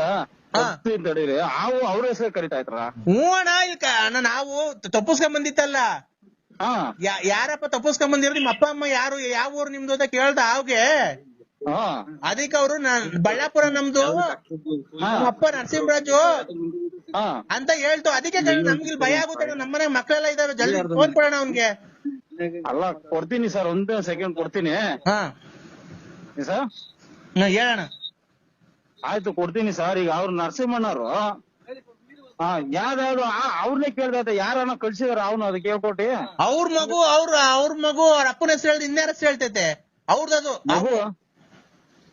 ಹಾ. ತಡೀರಿ ಅವು ಅವ್ರ ಹೆಸರು ಕರಿತಾ ಇದ್ರ? ಹ್ಞೂ ಅಣ್ಣ ಇಲ್ಕ ಅಣ್ಣ ನಾವು ತಪ್ಪಿಸ್ಕೊಂಡ್ ಬಂದಿತ್ತಲ್ಲ ಹಾ. ಯಾರಪ್ಪ ತಪ್ಪಿಸ್ಕೊಂಡ್ ಬಂದಿರೋ ನಿಮ್ಮ ಅಪ್ಪ ಅಮ್ಮ ಯಾರು ಯಾವ ಊರು ನಿಮ್ದು ಅಂತ ಕೇಳ್ದ ಅವ್ಗೆ ಅದಕ್ಕೆ ಅವರು ಬಳ್ಳಾಪುರ ನಮ್ದು ನಮ್ಮ ಅಪ್ಪ ನರಸಿಂಹರಾಜು. ಹಾ. ಅಂತ ಹೇಳ್ತು. ಅದಕ್ಕೆ ನಮ್ಗೆ ಇಲ್ಲಿ ಭಯ ಆಗುತ್ತೆ. ನಮ್ಮನೆ ಮಕ್ಕಳೆಲ್ಲ ಇದಾವೆ. ಜಲ್ದಿ ಫೋನ್ ಕೊಡೋಣ ಅವ್ನ್ಗೆ. ಅಲ್ಲ ಕೊಡ್ತೀನಿ ಸರ್. ಒಂದೇ ಸೆಕೆಂಡ್ ಕೊಡ್ತೀನಿ. ಹಾ. ಸರ್? ಹೇಳೋಣ ಆಯ್ತು ಕೊಡ್ತೀನಿ ಸರ್. ಈಗ ಅವ್ರು ನರಸಿಂಹಣ್ಣವ್ರು. ಹಾ ಯಾವ್ದಾದ್ರು ಅವ್ರನ್ನೇ ಕೇಳ್ದ ಯಾರನ್ನ ಕಳ್ಸಿದಾರ ಅವನು ಅದಕ್ಕೆ ಹೇಳ್ಕೊಟ್ಟಿ? ಅವ್ರ ಮಗು ಅವ್ರ ಅವ್ರ ಮಗು ಅವ್ರ ಅಪ್ಪನ ಹೆಸರು ಹೇಳ್ದು ಇನ್ಯಾರ ಹೆಸರು ಹೇಳ್ತೈತೆ? ಅವ್ರದ್ದು. ಮಗು?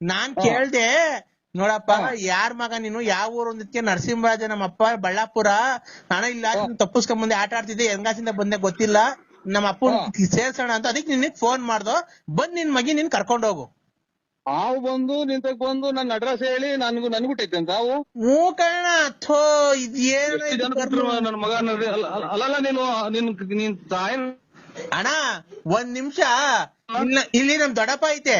ನಾನ್ ಕೇಳ್ದೆ ನೋಡಪ್ಪ ಯಾರ್ ಮಗ ನೀನು? ಯಾವ ಊರು ಅಂದಿದ್ಕೆ? ನರಸಿಂಹರಾಜ ನಮ್ಮಪ್ಪ ಬಳ್ಳಾಪುರ. ಅಣ್ಣ ಇಲ್ಲ ತಪ್ಪಿಸ್ಕೊಂಡ್ ಬಂದೆ ಆಟ ಆಡ್ತಿದ್ದೆ ಹೆಂಗಾಸಿಂದ ಬಂದೆ ಗೊತ್ತಿಲ್ಲ. ನಮ್ಮ ಅಪ್ಪನ್ ಸೇರ್ಸೋಣ ಅಂತ ಅದಕ್ಕೆ ನಿನ್ನೆ ಫೋನ್ ಮಾಡ್ದೋ. ಬಂದ್ ನಿನ್ ಮಗಿ ನಿನ್ ಕರ್ಕೊಂಡ್ ಹೋಗು. ಹಾವು ಬಂದು ನಿಂತಕ್ ಬಂದು ನನ್ನ ಅಡ್ರೆಸ್ ಹೇಳಿ ನನ್ಗೂ ನನ್ ಬಿಟ್ಟೈತೆ ಅಂತ ಹಾವು? ಹ್ಞೂ ಕಣ ಥೋ ಇದೇನ ನನ್ನ ಮಗ ಅಲ್ಲಲ್ಲ ನೀನು ನಿನ್ ನಿನ್ ತಾಯಿ? ಅಣ್ಣ ಒಂದ್ ನಿಮಿಷ. ಇಲ್ಲಿ ನಮ್ ದೊಡ್ಡಪ್ಪ ಐತೆ.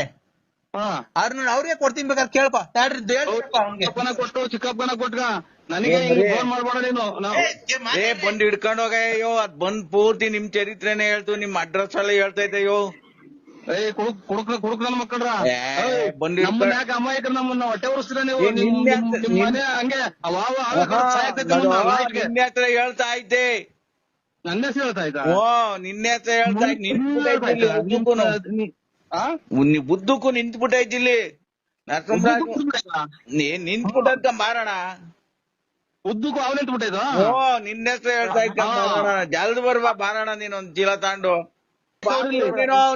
ಹಾ. ಅವ್ರನ್ನ ಅವ್ರಿಗೆ ಕೊಡ್ತೀನಿ ಬೇಕಾದ್ರೆ ಕೇಳಪ್ಪ ತಡ್ರಿ ಅವ್ನ್ಗೆ. ಚಿಕ್ಕಪ್ಪನ ಕೊಟ್ಟು ಚಿಕ್ಕಪ್ಪನ ಕೊಟ್ಗ. ನನಗೆ ಹಿಂಗ್ ಫೋನ್ ಮಾಡ್ಬೇಡ ನೀನು. ನಾವು ಏ ಬಂದ್ ಹಿಡ್ಕೊಂಡ್ ಹೋಗಯ್ಯೋ ಅದ್ ಬಂದ್ ಪೂರ್ತಿ ನಿಮ್ ಚರಿತ್ರೆನೇ ಹೇಳ್ತು ನಿಮ್ ಅಡ್ರೆಸ್ ಎಲ್ಲ ಹೇಳ್ತೈತೆಯೋ ಏ ಕುಡುಕ್ ಕುಡುಕ್ ಕುಡುಕ್ ನನ್ನ ಮಕ್ಕಳ್ರ. ಏ, ಬಂದ್ ನಮ್ಮನ್ನ ಹಿಡ್ಕೊಂಡ್- ಯಾಕೆ ಅಮಾಯಕರು ನಮ್ಮನ್ನ? ಹೊಟ್ಟೆ ಉರಿಸ್ತೀರ ನೀವು? ಏ, ನಿಮ್ ನಿನ್ನೆ ನಿಮ್- ಅಂತ- ನಿಮ್ ಮನೆ ಹಂಗೆ. ಸಾಯ್ತೈತೆ. ನಿನ್ನೆ ಹತ್ರ ಹೇಳ್ತಾ ಐತೆ ನನ್ನ ಹೆಸರು ಹೇಳ್ತಾ ಇದ್ದ? ಓ ನಿನ್ನೆ ಹತ್ರ ಹೇಳ್ತಾ ಇದ್ದೆ. ನಿಂತ್ಬಿಟ್ಟೈತೆ ಇಲ್ಲಿ ನೀ ಬುದ್ಧಕ್ಕೂ ನಿಂತ್ಬಿಟ್ಟೈತಿ ಇಲ್ಲಿ ನರಸಿಂಹರಾಜ್ ನೀನ್ ನಿಂತ್ಬಿಟ್ಟಂತ ಮಾರಣ. ಉದ್ದಕ್ಕೂ ಅವ್ನ ನಿಂತ್ಬಿಟ್ಟೈದು ಓ ನಿನ್ನ ಹೆಸರು ಹೇಳ್ತಾ ಇದ್ದ ಜಲ್ದ್ ಬರ್ಬಾ ಬಾರಣ ನೀನ್ ಒಂದ್ ಚೀಲ ತಾಂಡು. ನೀನು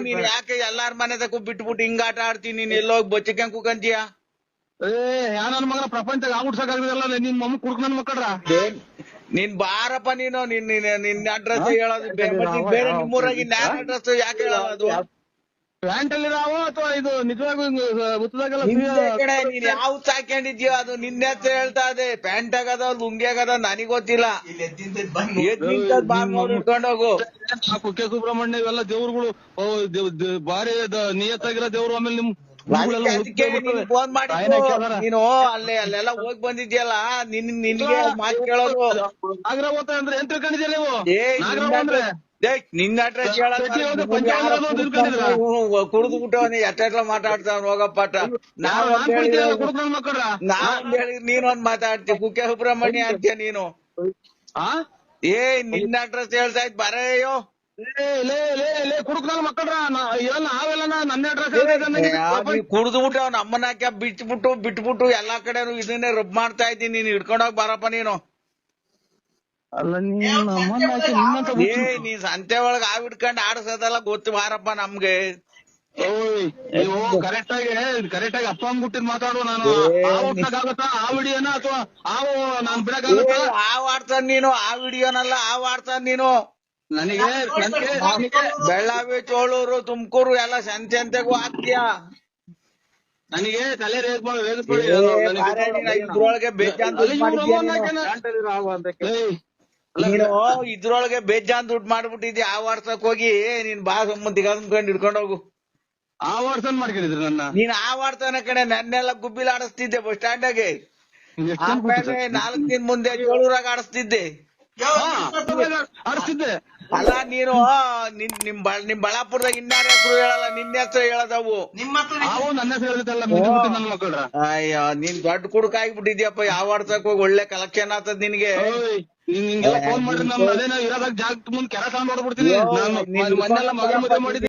ನೀನ್ ಯಾಕೆ ಎಲ್ಲಾರ್ ಮನೆ ತಕ್ಕ ಬಿಟ್ಬಿಟ್ಟು ಹಿಂಗ್ ಆಟ ಆಡ್ತೀನಿ? ನೀನ್ ಎಲ್ಲೋಗಿ ಬಚ್ಚಿಕೊಂಡ್ ಕುಕಂತೀಯ? ಏ ಯಾ ನನ್ನ ಮಗನ ಪ್ರಪಂಚದಾಗ ಆಗ್ಬಿಡ್ಸಕ್ಕಾಗದಲ್ಲ ನಿನ್ ಮಮ್ಮ ಕುಡ್ಕೊಂಡ್ ನನ್ ಮಕ್ಕಳ್ರ? ನೀನ್ ಬಾರಪ್ಪ ನೀನು. ನಿನ್ ನಿನ್- ನಿನ್ ಅಡ್ರೆಸ್ ಹೇಳೋದು ಬೇರೆ ನಿಮ್ಮೂರಾಗಿ ನ್ಯಾನ್ ಅಡ್ರೆಸ್ ಯಾಕೆ ಹೇಳೋದು? ಪ್ಯಾಂಟ್ ಅಲ್ಲಿ ನಾವು ಅಥವಾ ಇದು ನಿಜವಾಗೂ ಮುತ್ತದಾಗೆಲ್ಲ ನಿಂದೆ ಕಡೆ ನೀನ್ ಯಾವ ಸಾಕೊಂಡಿದ್ಯೋ ಅದು ನಿನ್ನೆ ಹೇಳ್ತಾ ಇದೆ. ಪ್ಯಾಂಟ್ ಆಗದ ಲುಂಗಿ ಆಗದ ನನಗ್ ಗೊತ್ತಿಲ್ಲ. ಎದ್ ನಿಂತದ್ ನೋಡ್. ಕುಕ್ಕೆ ಸುಬ್ರಹ್ಮಣ್ಯ ಇವೆಲ್ಲ ದೇವ್ರುಗಳು ಓ ದೇವ್- ಭಾರಿ ದ- ನಿಯತ್ತಾಗಿರೋ ದೇವ್ರು ಆಮೇಲೆ ನಿಮ್ ಅದಕ್ಕೆ. ಫೋನ್ ಮಾಡಿ. ನೀನು ಅಲ್ಲೇ ಅಲ್ಲೆಲ್ಲ ಹೋಗ್ ಬಂದಿದ್ಯಲ್ಲ ನಿನ್ ನಿನ್ಗೆ ಮಾತು ಕೇಳೋದು. ನಾಗರ ಅಂದ್ರೆ ಏನ್ ತಿಳ್ಕೊಂಡಿದ್ಯಾ ನೀವು? ಏ ನಾಗರ ಅಂದ್ರೆ ನಿನ್ನ ಅಡ್ರೆಸ್? ಕುಡಿದು ಬಿಟ್ಟವನಿ ಎಷ್ಟೆಲ್ಲ ಮಾತಾಡ್ತಾವ್ ಹೋಗಪ್ಪಾಟ ನೀನ್ ಒಂದ್ ನಾವ್ ನೀನೊಂದ್ ಮಾತಾಡ್ತಿ. ಕುಕ್ಕೆ ಸುಬ್ರಹ್ಮಣ್ಯ ಅಂತ ನೀನು. ಏ ನಿನ್ನ ಅಡ್ರೆಸ್ ಹೇಳ್ತಾ ಇದ್ ಬರೆಯೋ ಕುಡ್ದು ಬಿಟ್ಟು ಅವ್ನ ಅಮ್ಮನ ಹಾಕ್ಯ ಬಿಟ್ಬಿಟ್ಟು ಬಿಟ್ಬಿಟ್ಟು ಎಲ್ಲಾ ಕಡೆನು ಇದನ್ನೇ ರಬ್ ಮಾಡ್ತಾ ಇದ್ದೀನಿ. ನೀನ್ ಹಿಡ್ಕೊಂಡೋಗ್ ಬರಪ್ಪ ನೀನು. ಅಲ್ಲ ನೀನು ಸಂತೆ ಒಳಗ ಆ ಹಿಡ್ಕೊಂಡ್ ಆಡ್ಸೋದೆಲ್ಲ ಗೊತ್ತು ಬಾರಪ್ಪ ನಮ್ಗೆ. ಓಯ್ ನೀವು ಕರೆಕ್ಟ್ ಆಗಿ ಕರೆಕ್ಟ್ ಆಗಿ ಅಪ್ಪ ಅಮ್ಮ ಬಿಟ್ಟಿದ್ ಮಾತಾಡು ನಾನು. ಆಗುತ್ತಾ ಆ ವಿಡಿಯೋನ ಅಥವಾ ಆವು ನಾನ್ ಬಿಡಕ್ಕಾಗತ್ತಾ? ಆವ್ ಆಡ್ತಾನ ನೀನು ಆ ವಿಡಿಯೋನಲ್ಲ ಆವ್ ಆಡ್ತಾನ ನೀನು. ನನಗೆ ಬೆಳ್ಳಾವಿ ಚೋಳೂರು ತುಮಕೂರು ಎಲ್ಲ ಸಂತೆ ಅಂತೆಗೂ ಆಗ್ತೀಯ ನನಗೆ ತಲೆ ರೇಗ್ ಮಾಡಿ ವೇಗಿಸ್ಬೇಡಿ ಏ, ನಾನು- ನನಗೆ. ಬಾರೆ ನೀನು ಇದ್ರೊಳಗೆ ಬೇಜಾನ್ ನೀನು. ಇದ್ರೊಳಗೆ ಬೇಜಾನ್ ದುಡ್ಡು ಮಾಡ್ಬಿಟ್ಟಿದ್ದೆ ಆ ವಾಟ್ಸಪ್ ಹೋಗಿ ನೀನ್ ಬಾ ಸಂಬಂಧಿಗ ಅಂದ್ಕೊಂಡ್ ಹಿಡ್ಕೊಂಡ್ ಹೋಗು. ಆ ವಾಟ್ಸಪ್ ಮಾಡ್ಕೊಂಡಿದ್ರಿ ನನ್ನ? ನೀನ್ ಆ ವಾಡ್ತಾನ ಕಡೆ ನನ್ನೆಲ್ಲ ಗುಬ್ಬಿಲ್ ಆಡಿಸ್ತಿದ್ದೆ ಬಸ್ ಸ್ಟ್ಯಾಂಡ್ ಆಗಿ ಆಮೇಲೆ? ನಾಲ್ಕ್ ದಿನ ಮುಂದೆ ಏಳೂರಾಗ ಆಡಿಸ್ತಿದ್ದೆ. ಆಡಿಸ್ತಿದ್ದೆ. ಅಲ್ಲ ನೀನು ನಿನ್ ನಿಮ್ ಬಳ ನಿಮ್ ಬಳ್ಳಾಪುರದಾಗ ಇನ್ನಾರ ಹೆಸರು ಹೇಳಲ್ಲ ನಿನ್ನ ಹೆಸರು ಹೇಳದವು. ಅಯ್ಯೋ ನೀನ್ ದೊಡ್ಡ ಕುಡುಕ ಆಗ್ಬಿಟ್ಟಿದ್ಯಪ್ಪ ಯಾವ ಆಡ್ಸಕ್ ಹೋಗಿ ಒಳ್ಳೆ ಕಲೆಕ್ಷನ್ ಆತದ್ ನಿನ್ಗೆ? ನೀನ್ ಹಿಂಗೆಲ್ಲ ಫೋನ್ ಮಾಡಿ ನಮ್ಮ ಅದೇನೋ ಇರೋದಾಗ ಜಾಗ ಮುಂದ್ ಕೆರ ತಗೊಂಡ್ ಹೊಡ್ಬಿಡ್ತೀನಿ. ನಾನು ನೀನ್ ಮೊನ್ನೆಲ್ಲ ಮಗ ಮದುವೆ ಮಾಡಿದ್ದೀನಿ